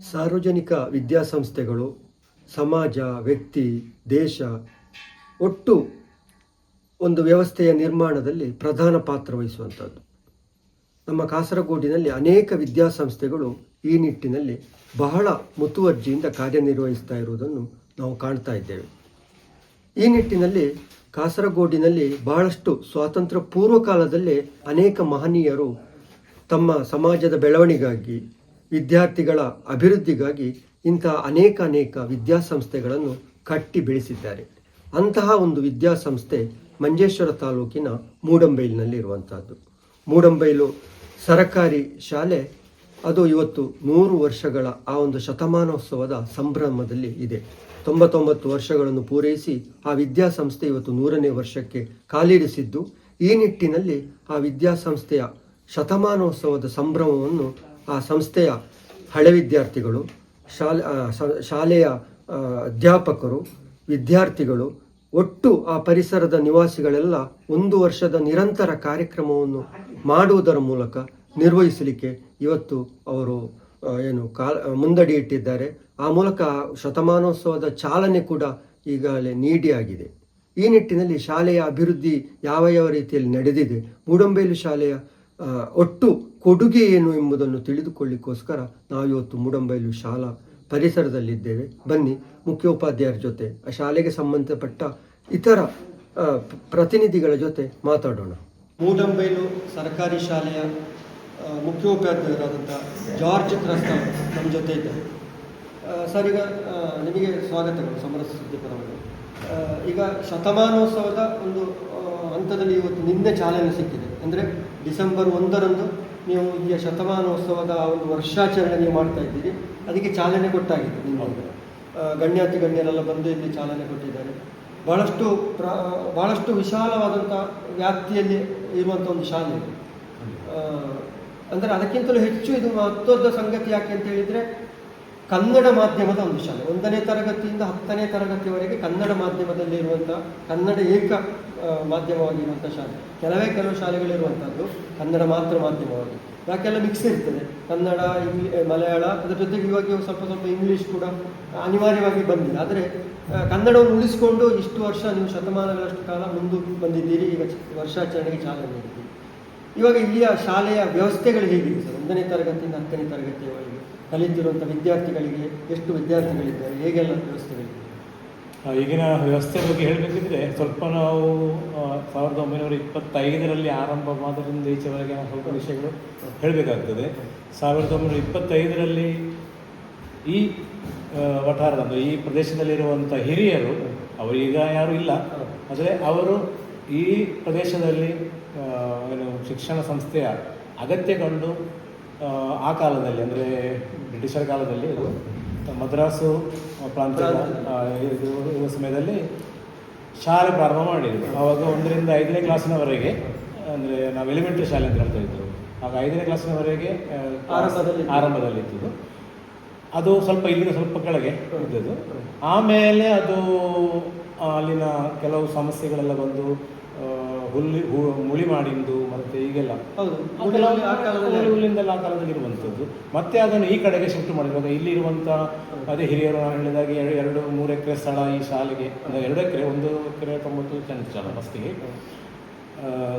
ಸಾರ್ವಜನಿಕ ವಿದ್ಯಾಸಂಸ್ಥೆಗಳು, ಸಮಾಜ, ವ್ಯಕ್ತಿ, ದೇಶ ಒಟ್ಟು ಒಂದು ವ್ಯವಸ್ಥೆಯ ನಿರ್ಮಾಣದಲ್ಲಿ ಪ್ರಧಾನ ಪಾತ್ರ ವಹಿಸುವಂಥದ್ದು. ನಮ್ಮ ಕಾಸರಗೋಡಿನಲ್ಲಿ ಅನೇಕ ವಿದ್ಯಾಸಂಸ್ಥೆಗಳು ಈ ನಿಟ್ಟಿನಲ್ಲಿ ಬಹಳ ಮುತುವರ್ಜಿಯಿಂದ ಕಾರ್ಯನಿರ್ವಹಿಸ್ತಾ ಇರುವುದನ್ನು ನಾವು ಕಾಣ್ತಾ ಇದ್ದೇವೆ. ಈ ನಿಟ್ಟಿನಲ್ಲಿ ಕಾಸರಗೋಡಿನಲ್ಲಿ ಬಹಳಷ್ಟು ಸ್ವಾತಂತ್ರ್ಯ ಪೂರ್ವ ಕಾಲದಲ್ಲಿ ಅನೇಕ ಮಹನೀಯರು ತಮ್ಮ ಸಮಾಜದ ಬೆಳವಣಿಗಾಗಿ ವಿದ್ಯಾರ್ಥಿಗಳ ಅಭಿವೃದ್ಧಿಗಾಗಿ ಇಂತಹ ಅನೇಕ ಅನೇಕ ವಿದ್ಯಾಸಂಸ್ಥೆಗಳನ್ನು ಕಟ್ಟಿ ಬೆಳೆಸಿದ್ದಾರೆ. ಅಂತಹ ಒಂದು ವಿದ್ಯಾಸಂಸ್ಥೆ ಮಂಜೇಶ್ವರ ತಾಲೂಕಿನ ಮೂಡಂಬೈಲಿನಲ್ಲಿ ಇರುವಂತಹದ್ದು ಮೂಡಂಬೈಲು ಸರಕಾರಿ ಶಾಲೆ, ಅದು ಇವತ್ತು ನೂರು ವರ್ಷಗಳ ಆ ಒಂದು ಶತಮಾನೋತ್ಸವದ ಸಂಭ್ರಮದಲ್ಲಿ ಇದೆ. ತೊಂಬತ್ತೊಂಬತ್ತು ವರ್ಷಗಳನ್ನು ಪೂರೈಸಿ ಆ ವಿದ್ಯಾಸಂಸ್ಥೆ ಇವತ್ತು ನೂರನೇ ವರ್ಷಕ್ಕೆ ಕಾಲಿಡಿಸಿದ್ದು, ಈ ನಿಟ್ಟಿನಲ್ಲಿ ಆ ವಿದ್ಯಾಸಂಸ್ಥೆಯ ಶತಮಾನೋತ್ಸವದ ಸಂಭ್ರಮವನ್ನು ಆ ಸಂಸ್ಥೆಯ ಹಳೆ ವಿದ್ಯಾರ್ಥಿಗಳು, ಶಾಲೆ ಶಾಲೆಯ ಅಧ್ಯಾಪಕರು, ವಿದ್ಯಾರ್ಥಿಗಳು ಒಟ್ಟು ಆ ಪರಿಸರದ ನಿವಾಸಿಗಳೆಲ್ಲ ಒಂದು ವರ್ಷದ ನಿರಂತರ ಕಾರ್ಯಕ್ರಮವನ್ನು ಮಾಡುವುದರ ಮೂಲಕ ನಿರ್ವಹಿಸಲಿಕ್ಕೆ ಇವತ್ತು ಅವರು ಏನು ಕಾಲ ಮುಂದಡಿ ಇಟ್ಟಿದ್ದಾರೆ. ಆ ಮೂಲಕ ಶತಮಾನೋತ್ಸವದ ಚಾಲನೆ ಕೂಡ ಈಗಾಗಲೇ ನೀಡಿಯಾಗಿದೆ. ಈ ನಿಟ್ಟಿನಲ್ಲಿ ಶಾಲೆಯ ಅಭಿವೃದ್ಧಿ ಯಾವ ಯಾವ ರೀತಿಯಲ್ಲಿ ನಡೆದಿದೆ ಮೂಡಂಬೇಲು ಶಾಲೆಯ ಒಟ್ಟು ಕೊಡುಗೆ ಏನು ಎಂಬುದನ್ನು ತಿಳಿದುಕೊಳ್ಳಿಕ್ಕೋಸ್ಕರ ನಾವು ಇವತ್ತು ಮೂಡಂಬೈಲು ಶಾಲಾ ಪರಿಸರದಲ್ಲಿದ್ದೇವೆ. ಬನ್ನಿ, ಮುಖ್ಯೋಪಾಧ್ಯಾಯರ ಜೊತೆ, ಆ ಶಾಲೆಗೆ ಸಂಬಂಧಪಟ್ಟ ಇತರ ಪ್ರತಿನಿಧಿಗಳ ಜೊತೆ ಮಾತಾಡೋಣ. ಮೂಡಂಬೈಲು ಸರ್ಕಾರಿ ಶಾಲೆಯ ಮುಖ್ಯೋಪಾಧ್ಯಾಯರಾದಂಥ ಜಾರ್ಜ್ ಕ್ರಸ್ತ ನಮ್ಮ ಜೊತೆ ಇದ್ದಾರೆ. ಸರ್, ಈಗ ನಿಮಗೆ ಸ್ವಾಗತಗಳು ಸಮರಸ ಪರವಾಗಿ. ಈಗ ಶತಮಾನೋತ್ಸವದ ಒಂದು ಹಂತದಲ್ಲಿ ಇವತ್ತು ನಿನ್ನೆ ಚಾಲನೆ ಸಿಕ್ಕಿದೆ. ಅಂದರೆ ಡಿಸೆಂಬರ್ ಒಂದರಂದು ನೀವು ಈ ಶತಮಾನೋತ್ಸವದ ಆ ಒಂದು ವರ್ಷಾಚರಣೆ ನೀವು ಮಾಡ್ತಾ ಇದ್ದೀರಿ. ಅದಕ್ಕೆ ಚಾಲನೆ ಕೊಟ್ಟಾಗಿದೆ ನಿಮ್ಮ ಆ, ಗಣ್ಯಾತಿ ಗಣ್ಯರೆಲ್ಲ ಬಂದು ಇಲ್ಲಿ ಚಾಲನೆ ಕೊಟ್ಟಿದ್ದಾರೆ. ಬಹಳಷ್ಟು ಪ್ರ ಬಹಳಷ್ಟು ವಿಶಾಲವಾದಂಥ ವ್ಯಾಪ್ತಿಯಲ್ಲಿ ಇರುವಂಥ ಒಂದು ಶಾಲೆ. ಅಂದರೆ ಅದಕ್ಕಿಂತಲೂ ಹೆಚ್ಚು ಇದು ಮಹತ್ವದ ಸಂಗತಿ ಯಾಕೆ ಅಂತ ಹೇಳಿದರೆ ಕನ್ನಡ ಮಾಧ್ಯಮದ ಒಂದು ಶಾಲೆ. ಒಂದನೇ ತರಗತಿಯಿಂದ ಹತ್ತನೇ ತರಗತಿಯವರೆಗೆ ಕನ್ನಡ ಮಾಧ್ಯಮದಲ್ಲಿ ಇರುವಂಥ ಕನ್ನಡ ಏಕ ಮಾಧ್ಯಮವಾಗಿರುವಂಥ ಶಾಲೆ. ಕೆಲವೇ ಕೆಲವು ಶಾಲೆಗಳಿರುವಂಥದ್ದು ಕನ್ನಡ ಮಾತ್ರ ಮಾಧ್ಯಮವಾಗಿ. ಯಾಕೆಲ್ಲ ಮಿಕ್ಸ್ ಇರ್ತದೆ. ಕನ್ನಡ, ಇಂಗ್ಲಿ ಮಲಯಾಳ, ಅದರ ಜೊತೆಗೆ ಇವಾಗ ಸ್ವಲ್ಪ ಸ್ವಲ್ಪ ಇಂಗ್ಲಿಷ್ ಕೂಡ ಅನಿವಾರ್ಯವಾಗಿ ಬಂದಿದೆ. ಆದರೆ ಕನ್ನಡವನ್ನು ಉಳಿಸಿಕೊಂಡು ಇಷ್ಟು ವರ್ಷ ನೀವು ಶತಮಾನಗಳಷ್ಟು ಕಾಲ ಮುಂದೆ ಬಂದಿದ್ದೀರಿ, ಈಗ ವರ್ಷಾಚರಣೆಗೆ ಚಾಲನೆ ನೀಡಿದ್ದೀರಿ. ಇವಾಗ ಇಲ್ಲಿಯ ಶಾಲೆಯ ವ್ಯವಸ್ಥೆಗಳು ಹೇಗಿದೆ ಒಂದನೇ ತರಗತಿಯಿಂದ ಹತ್ತನೇ ತರಗತಿಯವರೆಗೆ ಕಲಿತಿರುವಂಥ ವಿದ್ಯಾರ್ಥಿಗಳಿಗೆ ಎಷ್ಟು ವಿದ್ಯಾರ್ಥಿಗಳಿದ್ದಾರೆ ಹೇಗೆಲ್ಲ ವ್ಯವಸ್ಥೆಗಳಿದೆ ಆ, ಈಗಿನ ವ್ಯವಸ್ಥೆ ಬಗ್ಗೆ ಹೇಳಬೇಕಿದ್ರೆ ಸ್ವಲ್ಪ ನಾವು ಸಾವಿರದ ಒಂಬೈನೂರ ಇಪ್ಪತ್ತೈದರಲ್ಲಿ ಆರಂಭವಾದರಿಂದ ಈಚೆವರೆಗೆ ನಾವು ಸ್ವಲ್ಪ ವಿಷಯಗಳು ಹೇಳಬೇಕಾಗ್ತದೆ. ಸಾವಿರದ ಒಂಬೈನೂರ ಇಪ್ಪತ್ತೈದರಲ್ಲಿ ಈ ವಠಾರದ ಅಂದರೆ ಈ ಪ್ರದೇಶದಲ್ಲಿರುವಂಥ ಹಿರಿಯರು ಅವರೀಗ ಯಾರೂ ಇಲ್ಲ ಆದರೆ ಅವರು ಈ ಪ್ರದೇಶದಲ್ಲಿ ಏನು ಶಿಕ್ಷಣ ಸಂಸ್ಥೆಯ ಅಗತ್ಯ ಕಂಡು ಆ, ಕಾಲದಲ್ಲಿ ಅಂದರೆ ಬ್ರಿಟಿಷರ ಕಾಲದಲ್ಲಿ ಅದು ಮದ್ರಾಸು ಪ್ರಾಂತ್ಯದ ಇರುವ ಸಮಯದಲ್ಲಿ ಶಾಲೆ ಪ್ರಾರಂಭ ಮಾಡಿದ್ರು. ಆವಾಗ ಒಂದರಿಂದ ಐದನೇ ಕ್ಲಾಸಿನವರೆಗೆ ಅಂದರೆ ನಾವು ಎಲಿಮೆಂಟ್ರಿ ಶಾಲೆ ಅಂತ ಹೇಳ್ತಾ ಇದ್ದರು ಆಗ ಐದನೇ ಕ್ಲಾಸಿನವರೆಗೆ ಆರಂಭದಲ್ಲಿ ಆರಂಭದಲ್ಲಿ ಇದ್ದದ್ದು. ಅದು ಸ್ವಲ್ಪ ಇಲ್ಲಿಂದ ಸ್ವಲ್ಪ ಕೆಳಗೆ ಇದ್ದದ್ದು. ಆಮೇಲೆ ಅದು ಅಲ್ಲಿನ ಕೆಲವು ಸಮಸ್ಯೆಗಳೆಲ್ಲ ಬಂದು ಹುಲ್ಲಿ ಹು- ಮುಳಿ ಮಾಡಿಂದು ಮತ್ತೆ ಈಗೆಲ್ಲ. ಹುಲ್ಲಿಂದೆಲ್ಲ ಆ ಕಾಲದಲ್ಲಿ ಇರುವಂಥದ್ದು ಮತ್ತೆ ಅದನ್ನು ಈ ಕಡೆಗೆ ಶಿಫ್ಟ್ ಮಾಡಿರುವಾಗ ಇಲ್ಲಿ ಇರುವಂಥ ಅದೇ ಹಿರಿಯರು ನಾನು ಹೇಳಿದಾಗೆ ಎರಡು ಎರಡು ಮೂರು ಎಕರೆ ಸ್ಥಳ ಈ ಶಾಲೆಗೆ ಅಂದರೆ ಎರಡು ಎಕರೆ ಒಂದು ಎಕರೆ ತೊಂಬತ್ತು ಸೆಂಟ್ ಸ್ಥಳ ಫಸ್ಟಿಗೆ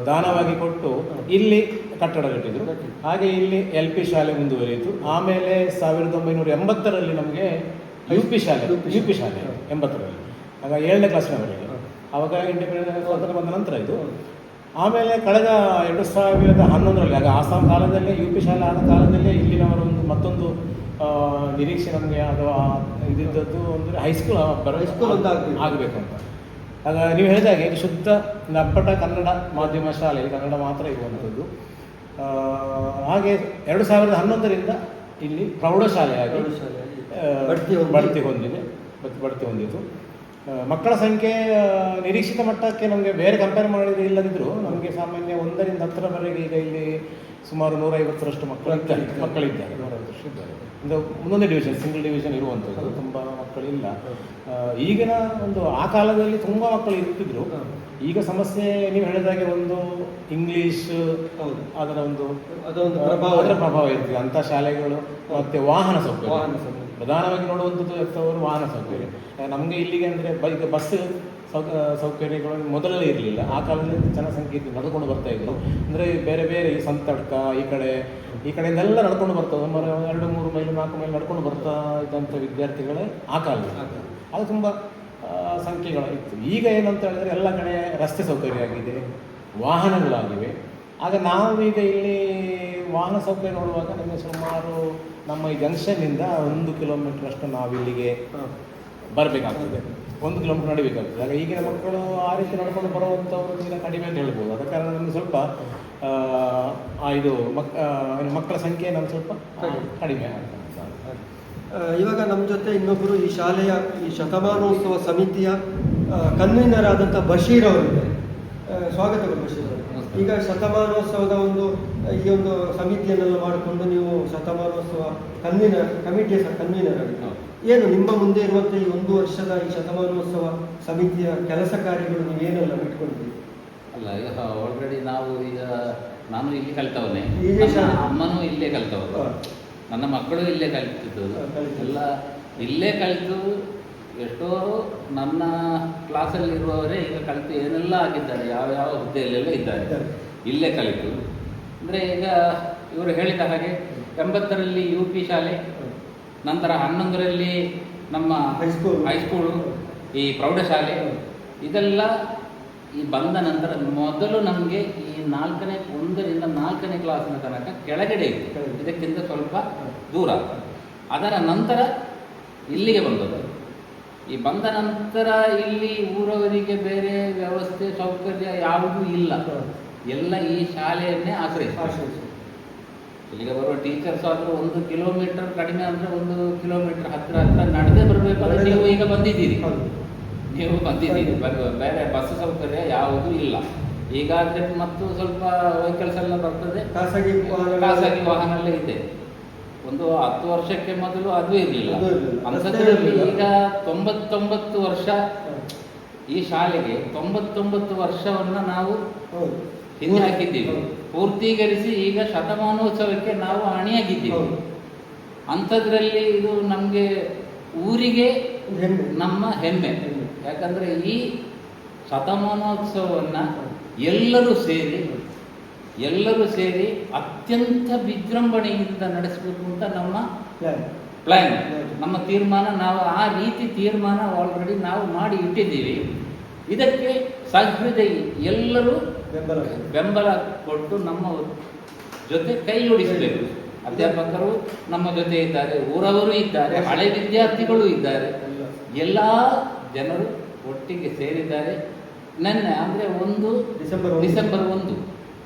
ದಾನವಾಗಿ ಕೊಟ್ಟು ಇಲ್ಲಿ ಕಟ್ಟಡ ಕಟ್ಟಿದ್ರು. ಹಾಗೆ ಇಲ್ಲಿ ಎಲ್ ಪಿ ಶಾಲೆ ಮುಂದುವರಿಯಿತು. ಆಮೇಲೆ ಸಾವಿರದ ಒಂಬೈನೂರ ಎಂಬತ್ತರಲ್ಲಿ ನಮಗೆ ಯು ಪಿ ಶಾಲೆ ಯು ಪಿ ಶಾಲೆ. ಎಂಬತ್ತರಲ್ಲಿ. ಆಗ ಏಳನೇ ಕ್ಲಾಸಿನವರೆಗೆ ಆವಾಗ ಇಂಡಿಪೆಂಡೆಂಟ್ ಸ್ವಾತಂತ್ರ್ಯ ಬಂದ ನಂತರ ಇದು. ಆಮೇಲೆ ಕಳೆದ ಎರಡು ಸಾವಿರದ ಹನ್ನೊಂದರಲ್ಲಿ ಆಗ ಆಸಾಂ ಕಾಲದಲ್ಲೇ ಯು ಪಿ ಶಾಲೆ ಆದ ಕಾಲದಲ್ಲೇ ಇಲ್ಲಿನವರ ಒಂದು ಮತ್ತೊಂದು ನಿರೀಕ್ಷೆ ನಮಗೆ ಅಥವಾ ಇದಿದ್ದದ್ದು ಅಂದರೆ ಹೈಸ್ಕೂಲ್ ಹೈಸ್ಕೂಲ್ ಅಂತ ಆಗ್ಬೇಕು. ಅಂತ. ಆಗ ನೀವು ಹೇಳಿದಾಗೆ ಹಾಗೆ ಶುದ್ಧ ನಪ್ಪಟ ಕನ್ನಡ ಮಾಧ್ಯಮ ಶಾಲೆ ಕನ್ನಡ ಮಾತ್ರ ಇರುವಂಥದ್ದು. ಹಾಗೆ ಎರಡು ಸಾವಿರದ ಹನ್ನೊಂದರಿಂದ ಇಲ್ಲಿ ಪ್ರೌಢಶಾಲೆಯಾಗಿ ಬಡ್ತಿ ಬಡ್ತಿ ಹೊಂದಿದೆ. ಬಡ್ತಿ ಬಡ್ತಿ ಹೊಂದಿತು ಆ, ಮಕ್ಕಳ ಸಂಖ್ಯೆ ನಿರೀಕ್ಷಿತ ಮಟ್ಟಕ್ಕೆ ನಮಗೆ ಬೇರೆ ಕಂಪೇರ್ ಮಾಡಿದ್ರೆ ಇಲ್ಲದಿದ್ದರೂ ನಮಗೆ ಸಾಮಾನ್ಯ ಒಂದರಿಂದ ಹತ್ತರವರೆಗೆ ಈಗ ಇಲ್ಲಿ ಸುಮಾರು ನೂರೈವತ್ತರಷ್ಟು ಮಕ್ಕಳು ಅಂತ ಮಕ್ಕಳಿದ್ದಾರೆ. ನೂರೈವತ್ತರಷ್ಟು ಇದ್ದಾರೆ. ಒಂದು ಒಂದೊಂದೇ ಡಿವಿಷನ್ ಸಿಂಗಲ್ ಡಿವಿಷನ್ ಇರುವಂಥದ್ದು. ತುಂಬ ಮಕ್ಕಳಿಲ್ಲ. ಈಗಿನ ಒಂದು ಆ ಕಾಲದಲ್ಲಿ ತುಂಬ ಮಕ್ಕಳು ಇರ್ತಿದ್ರು. ಈಗ ಸಮಸ್ಯೆ ನೀವು ಹೇಳಿದಾಗೆ ಒಂದು ಇಂಗ್ಲೀಷ್ ಅದರ ಒಂದು ಅದೊಂದು ಪ್ರಭಾವ ಅದರ ಪ್ರಭಾವ ಇರ್ತದೆ. ಅಂಥ ಶಾಲೆಗಳು ಮತ್ತೆ ವಾಹನ ಸೌಕರ್ಯ. ವಾಹನ ಸೌಕರ್ಯ. ಪ್ರಧಾನವಾಗಿ ನೋಡುವಂಥದ್ದು ಎತ್ತವರು ವಾಹನ ಸೌಕರ್ಯ. ನಮಗೆ ಇಲ್ಲಿಗೆ ಅಂದರೆ ಬೈಕ್ ಬಸ್ ಸೌಕ ಸೌಕರ್ಯಗಳು ಮೊದಲೇ ಇರಲಿಲ್ಲ. ಆ ಕಾಲದಲ್ಲಿ ಜನಸಂಖ್ಯೆ ನಡೆದುಕೊಂಡು ನಡ್ಕೊಂಡು ಬರ್ತಾ ಇದ್ರು ಅಂದರೆ ಬೇರೆ ಬೇರೆ ಈ ಸಂತಡ್ಕ ಈ ಕಡೆ ಈ ಕಡೆಯಿಂದೆಲ್ಲ ನಡ್ಕೊಂಡು ಮರ ಎರಡು ಮೂರು ಮೈಲು ನಾಲ್ಕು ಮೈಲು ನಡ್ಕೊಂಡು ಬರ್ತಾ ಇದ್ದಂಥ ವಿದ್ಯಾರ್ಥಿಗಳೇ ಆ ಕಾಲದಲ್ಲಿ. ಅದು ತುಂಬ ಆ, ಸಂಖ್ಯೆಗಳು ಇತ್ತು. ಈಗ ಏನಂತ ಹೇಳಿದ್ರೆ ಎಲ್ಲ ಕಡೆ ರಸ್ತೆ ಸೌಕರ್ಯ ಆಗಿದೆ ವಾಹನಗಳಾಗಿವೆ. ಆಗ ಈಗ ಇಲ್ಲಿ ವಾಹನ ಸೌಕರ್ಯ ನೋಡುವಾಗ ನಮಗೆ ಸುಮಾರು ನಮ್ಮ ಈ ಜಂಕ್ಷನ್ನಿಂದ ಒಂದು ಕಿಲೋಮೀಟರ್ ಅಷ್ಟು ನಾವು ಇಲ್ಲಿಗೆ ಬರಬೇಕಾಗ್ತದೆ. ಒಂದು ಕಿಲೋಮೀಟರ್ ನಡಿಬೇಕಾಗ್ತದೆ. ಆಗ ಈಗಿನ ಮಕ್ಕಳು ಆ ರೀತಿ ನಡ್ಕೊಂಡು ಬರುವಂಥವ್ರು ಈಗ ಕಡಿಮೆ ಅಂತ ಹೇಳ್ಬೋದು. ಅದ ಕಾರಣ ನಮಗೆ ಸ್ವಲ್ಪ ಇದು ಮಕ್ ಮಕ್ಕಳ ಸಂಖ್ಯೆ ನಮ್ಗೆ ಸ್ವಲ್ಪ ಕಡಿಮೆ. ಆಗ್ತದೆ. ಇವಾಗ ನಮ್ಮ ಜೊತೆ ಇನ್ನೊಬ್ಬರು ಈ ಶಾಲೆಯ ಈ ಶತಮಾನೋತ್ಸವ ಸಮಿತಿಯ ಕನ್ವೀನರ್ ಆದಂಥ ಬಶೀರ್ ಅವರಿದ್ದಾರೆ. ಸ್ವಾಗತ ಸ್ವಾಗತಗಳು ಬಶೀರ್ ಅವರು. ಈಗ ಶತಮಾನೋತ್ಸವದ ಒಂದು ಈ ಒಂದು ಸಮಿತಿಯನ್ನೆಲ್ಲ ಮಾಡಿಕೊಂಡು ನೀವು ಶತಮಾನೋತ್ಸವ ಕನ್ವೀನರ್ ಕಮಿಟಿಯ ಸಹ ಕನ್ವೀನರ್ ಆಗಿ ಏನು ನಿಮ್ಮ ಮುಂದೆ ಇರುವಂತಹ ಈ ಒಂದು ವರ್ಷದ ಈ ಶತಮಾನೋತ್ಸವ ಸಮಿತಿಯ ಕೆಲಸ ಕಾರ್ಯಗಳು ನೀವೇನೆಲ್ಲ ಬಿಟ್ಕೊಂಡಿದ್ದೀರಿ? ಅಲ್ಲ ಈಗ ಆಲ್ರೆಡಿ ನಾವು ಈಗ ನಾನು ಇಲ್ಲಿ ಕಲಿತವನೇ. ಅಮ್ಮನೂ ಇಲ್ಲೇ ಕಲಿತವರು. ನನ್ನ ಮಕ್ಕಳು ಇಲ್ಲೇ ಕಲಿತಿದ್ದು ಎಲ್ಲ ಇಲ್ಲೇ ಕಲಿತು ಎಷ್ಟೋ ನನ್ನ ಕ್ಲಾಸಲ್ಲಿ ಇರುವವರೇ ಈಗ ಕಲಿತು ಏನೆಲ್ಲ ಆಗಿದ್ದಾರೆ ಯಾವ ಯಾವ ಹುದ್ದೆಯಲ್ಲೆಲ್ಲ ಇದ್ದಾರೆ. ಇಲ್ಲೇ ಕಲಿತು. ಅಂದರೆ ಈಗ ಇವರು ಹೇಳಿದ ಹಾಗೆ ಎಂಬತ್ತರಲ್ಲಿ ಯು ಪಿ ಶಾಲೆ ನಂತರ ಹನ್ನೊಂದರಲ್ಲಿ ನಮ್ಮ ಹೈಸ್ಕೂಲ್. ಹೈಸ್ಕೂಲು ಈ ಪ್ರೌಢಶಾಲೆ ಇದೆಲ್ಲ ಈ ಬಂದ ನಂತರ ಮೊದಲು ನಮಗೆ ಈ ನಾಲ್ಕನೇ ಒಂದರಿಂದ ನಾಲ್ಕನೇ ಕ್ಲಾಸಿನ ತನಕ ಕೆಳಗಡೆ ಇದೆ ಇದಕ್ಕಿಂತ ಸ್ವಲ್ಪ ದೂರ. ಅದರ ನಂತರ ಇಲ್ಲಿಗೆ ಬಂದದ್ದು. ಈ ಬಂದ ನಂತರ ಇಲ್ಲಿ ಊರವರಿಗೆ ಬೇರೆ ವ್ಯವಸ್ಥೆ ಸೌಕರ್ಯ ಯಾವುದೂ ಇಲ್ಲ. ಎಲ್ಲ ಈ ಶಾಲೆಯನ್ನೇ ಆಶ್ರಯಿಸ್ತಾರೆ ಆಶ್ರಯಿಸಿ. ಇಲ್ಲಿಗೆ ಬರುವ ಟೀಚರ್ಸ್ ಆದರೂ ಒಂದು ಕಿಲೋಮೀಟರ್ ಕಡಿಮೆ ಅಂದರೆ ಒಂದು ಕಿಲೋಮೀಟರ್ ಹತ್ತಿರ ಹತ್ತಿರ ನಡೆದೇ ಬರಬೇಕಾದ್ರೆ ನೀವು ಈಗ ಬಂದಿದ್ದೀರಿ. ನೀವು ಬಂದಿದ್ದೀರಿ. ಬೇರೆ ಬಸ್ ಸೌಕರ್ಯ ಯಾವುದೂ ಇಲ್ಲ. ಈಗ ಅಂದ್ರೆ ಮತ್ತು ಸ್ವಲ್ಪ ವೆಹಿಕಲ್ಸ್ ಎಲ್ಲ ಬರ್ತದೆ. ಖಾಸಗಿ ಖಾಸಗಿ ವಾಹನ ಎಲ್ಲ ಇದೆ. ಒಂದು ಹತ್ತು ವರ್ಷಕ್ಕೆ ಮೊದಲು ಅದು. ಇರ್ಲಿಲ್ಲ. ಈಗ ತೊಂಬತ್ತೊಂಬತ್ತು ವರ್ಷ ಈ ಶಾಲೆಗೆ ತೊಂಬತ್ತೊಂಬತ್ತು ವರ್ಷವನ್ನ ನಾವು ಹೌದು ಹಾಕಿದ್ದೀವಿ. ಪೂರ್ತೀಕರಿಸಿ ಈಗ ಶತಮಾನೋತ್ಸವಕ್ಕೆ ನಾವು ಅಣಿಯಾಗಿದ್ದೀವಿ. ಅಂಥದ್ರಲ್ಲಿ ಇದು ನಮಗೆ ಊರಿಗೆ ನಮ್ಮ ಹೆಮ್ಮೆ. ಯಾಕಂದರೆ ಈ ಶತಮಾನೋತ್ಸವವನ್ನ ಎಲ್ಲರೂ ಸೇರಿ ಎಲ್ಲರೂ ಸೇರಿ ಅತ್ಯಂತ ವಿಜೃಂಭಣೆಯಿಂದ ನಡೆಸಬೇಕು ಅಂತ ನಮ್ಮ ಪ್ಲಾನ್. ಪ್ಲಾನ್ ನಮ್ಮ ತೀರ್ಮಾನ ನಾವು ಆ ರೀತಿ ತೀರ್ಮಾನ ಆಲ್ರೆಡಿ ನಾವು ಮಾಡಿ ಇಟ್ಟಿದ್ದೀವಿ. ಇದಕ್ಕೆ ಸಹೃದಯಿ ಎಲ್ಲರೂ ಬೆಂಬಲ ಬೆಂಬಲ ಕೊಟ್ಟು ನಮ್ಮ ಜೊತೆ ಕೈ ಜೋಡಿಸಬೇಕು. ಅಧ್ಯಾಪಕರು ನಮ್ಮ ಜೊತೆ ಇದ್ದಾರೆ ಊರವರು ಇದ್ದಾರೆ ಹಳೆ ವಿದ್ಯಾರ್ಥಿಗಳು ಇದ್ದಾರೆ. ಎಲ್ಲ ಜನರು ಒಟ್ಟಿಗೆ ಸೇರಿದ್ದಾರೆ. ನನ್ನ ಅಂದರೆ ಒಂದು ಡಿಸೆಂಬರ್. ಡಿಸೆಂಬರ್ ಒಂದು.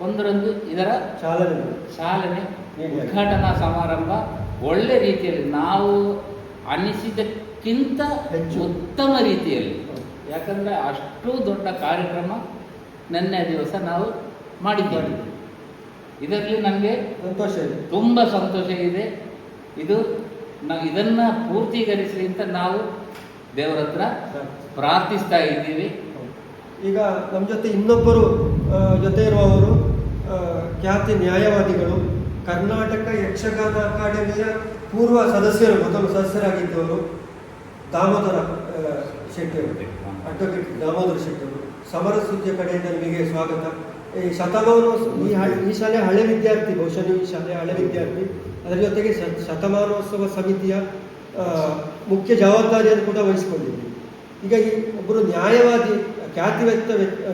ಒಂದರಂದು ಇದರ ಚಾಲನೆ. ಚಾಲನೆ. ಉದ್ಘಾಟನಾ ಸಮಾರಂಭ. ಒಳ್ಳೆ ರೀತಿಯಲ್ಲಿ ನಾವು ಅನಿಸಿದಕ್ಕಿಂತ ಹೆಚ್ಚು. ಉತ್ತಮ ರೀತಿಯಲ್ಲಿ. ಯಾಕಂದರೆ ಅಷ್ಟು ದೊಡ್ಡ ಕಾರ್ಯಕ್ರಮ ನಿನ್ನೆ ದಿವಸ ನಾವು ಮಾಡಿದ್ದೇವೆ. ಇದರಲ್ಲಿ ನನಗೆ ಸಂತೋಷ ಇದೆ. ತುಂಬ ಸಂತೋಷ ಇದೆ. ಇದು ನಾವು ಇದನ್ನು ಪೂರ್ತೀಕರಿಸಲಿ ಅಂತ ನಾವು ದೇವರ ಹತ್ರ ಪ್ರಾರ್ಥಿಸ್ತಾ ಇದ್ದೀವಿ. ಈಗ ನಮ್ಮ ಜೊತೆ ಇನ್ನೊಬ್ಬರು ಜೊತೆ ಇರುವವರು ಖ್ಯಾತಿ ನ್ಯಾಯವಾದಿಗಳು ಕರ್ನಾಟಕ ಯಕ್ಷಗಾನ ಅಕಾಡೆಮಿಯ ಪೂರ್ವ ಸದಸ್ಯರು ಮೊದಲು ಸದಸ್ಯರಾಗಿದ್ದವರು ದಾಮೋದರ ಶೆಟ್ಟಿ ಅಡ್ವೊಕೇಟ್ ದಾಮೋದರ ಶೆಟ್ಟಿ ಸಮರ ಸುದ್ದಿಯ ಕಡೆಯಿಂದ ನಿಮಗೆ ಸ್ವಾಗತ. ಈ ಶತಮಾನೋತ್ಸವ, ಈ ಹಳೆ, ಈ ಶಾಲೆ ಹಳೆ ವಿದ್ಯಾರ್ಥಿ, ಬಹುಶಃ ಈ ಶಾಲೆ ಹಳೆ ವಿದ್ಯಾರ್ಥಿ. ಅದರ ಜೊತೆಗೆ ಶತಮಾನೋತ್ಸವ ಸಮಿತಿಯ ಮುಖ್ಯ ಜವಾಬ್ದಾರಿಯನ್ನು ಕೂಡ ವಹಿಸಿಕೊಂಡಿದ್ದೆ ಈಗ ಈ ಒಬ್ಬರು ನ್ಯಾಯವಾದಿ ಖ್ಯಾತಿ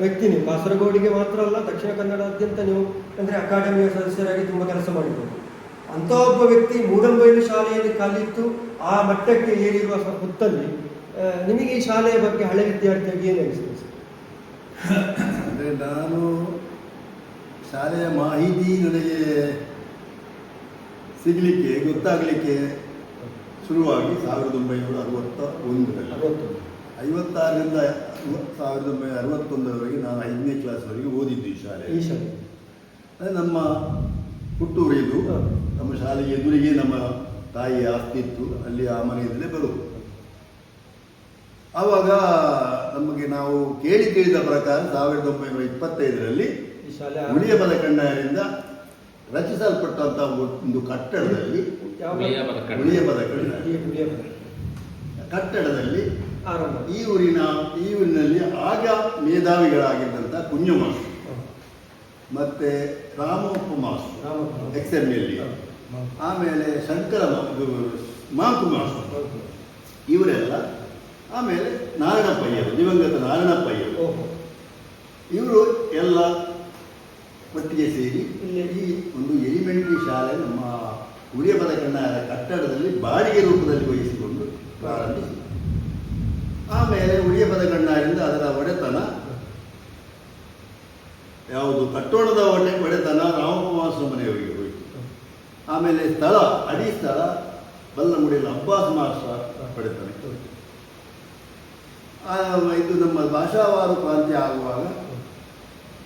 ವ್ಯಕ್ತಿ ನೀವು. ಕಾಸರಗೋಡಿಗೆ ಮಾತ್ರ ಅಲ್ಲ, ದಕ್ಷಿಣ ಕನ್ನಡಾದ್ಯಂತ ನೀವು ಅಂದರೆ ಅಕಾಡೆಮಿಯ ಸದಸ್ಯರಾಗಿ ತುಂಬ ಕೆಲಸ ಮಾಡಿದ್ದೀರಿ ಅಂಥ ಒಬ್ಬ ವ್ಯಕ್ತಿ ಮೂಡಂಬೈಲು ಶಾಲೆಯಲ್ಲಿ ಕಲಿತು ಆ ಮಟ್ಟಕ್ಕೆ ಏರಿರುವ ಹೊತ್ತಲ್ಲಿ ನಿಮಗೆ ಈ ಶಾಲೆಯ ಬಗ್ಗೆ ಹಳೆ ವಿದ್ಯಾರ್ಥಿಯಾಗಿ ಏನು ಅನಿಸ್ತದೆ? ಅಂದರೆ ನಾನು ಶಾಲೆಯ ಮಾಹಿತಿ ನನಗೆ ಸಿಗಲಿಕ್ಕೆ ಗೊತ್ತಾಗಲಿಕ್ಕೆ ಶುರುವಾಗಿ ಸಾವಿರದ ಒಂಬೈನೂರ ಅರವತ್ತ ಒಂದರಲ್ಲಿ ಅರವತ್ತೊಂದು ಐವತ್ತಾರರಿಂದ ಸಾವಿರದ ಒಂಬೈನೂರ ಅರವತ್ತೊಂದರವರೆಗೆ ನಾನು ಐದನೇ ಕ್ಲಾಸ್ವರೆಗೆ ಓದಿದ್ದು ಈ ಶಾಲೆ. ಈ ಶಾಲೆ. ಅದೇ ನಮ್ಮ ಹುಟ್ಟೂರಿದು ನಮ್ಮ ಶಾಲೆಗೆ ಎದುರಿಗೆ ನಮ್ಮ ತಾಯಿ ಆಸ್ತಿ ಇತ್ತು. ಅಲ್ಲಿ ಆ ಮನೆಯಿಂದಲೇ ಬರುವುದು ಆವಾಗ ನಮಗೆ ನಾವು ಕೇಳಿ ಕೇಳಿದ ಪ್ರಕಾರ ಸಾವಿರದ ಒಂಬೈನೂರ ಇಪ್ಪತ್ತೈದರಲ್ಲಿ ಉಳಿಯ ಬದಕಂಡಾಯರಿಂದ ರಚಿಸಲ್ಪಟ್ಟಂತಹ ಒಂದು ಕಟ್ಟಡದಲ್ಲಿ ಉಳಿಯ ಬದಕಂಡ. ಮನೆ. ಕಟ್ಟಡದಲ್ಲಿ ಆರಂಭ ಈ ಊರಿನ ಈ ಊರಿನಲ್ಲಿ ಆಗ ಮೇಧಾವಿಗಳಾಗಿದ್ದಂಥ ಕುಂಜು ಮಾಸ್ಟರ್ ಹ. ಮತ್ತೆ Ramappa master Ramappa. Ex M L ಆಮೇಲೆ ಶಂಕರ ಮಾಂಕು ಮಾಸ್ಟರ್ ಇವರೆಲ್ಲ ಆಮೇಲೆ ನಾರಾಯಣಪ್ಪಯ್ಯರು ದಿವಂಗತ ನಾರಾಯಣಪ್ಪಯ್ಯರು. ಇವರು ಎಲ್ಲ ಒಟ್ಟಿಗೆ ಸೇರಿ ಈ ಒಂದು ಎಲಿಮೆಂಟರಿ ಶಾಲೆ ನಮ್ಮ ಉಳಿಯ ಬದಕಣ್ಣರ ಕಟ್ಟಡದಲ್ಲಿ ಬಾಡಿಗೆ ರೂಪದಲ್ಲಿ ವಹಿಸಿಕೊಂಡು ಪ್ರಾರಂಭಿಸಿದರು. ಆಮೇಲೆ ಉಳಿಯ ಬದಕಣ್ಣರಿಂದ ಅದರ ಒಡೆತನ ಯಾವುದು? ಕಟ್ಟೋಣದ ಒಡೆ ಒಡೆತನ ರಾಮಕುಮಾರ ಮನೆಯವರಿಗೆ ಹೋಯಿತು. ಆಮೇಲೆ ಸ್ಥಳ ಅಡಿ ಸ್ಥಳ ಬಲ್ಲಮುಡಿಯಲ್ಲಿ ಅಬ್ಬಾಸ್ ಮಾಸ್ಟರ್ ಒಡೆತನಕ್ಕೆ ಆ, ಇದು ನಮ್ಮ ಭಾಷಾವಾರು ಕ್ರಾಂತಿ ಆಗುವಾಗ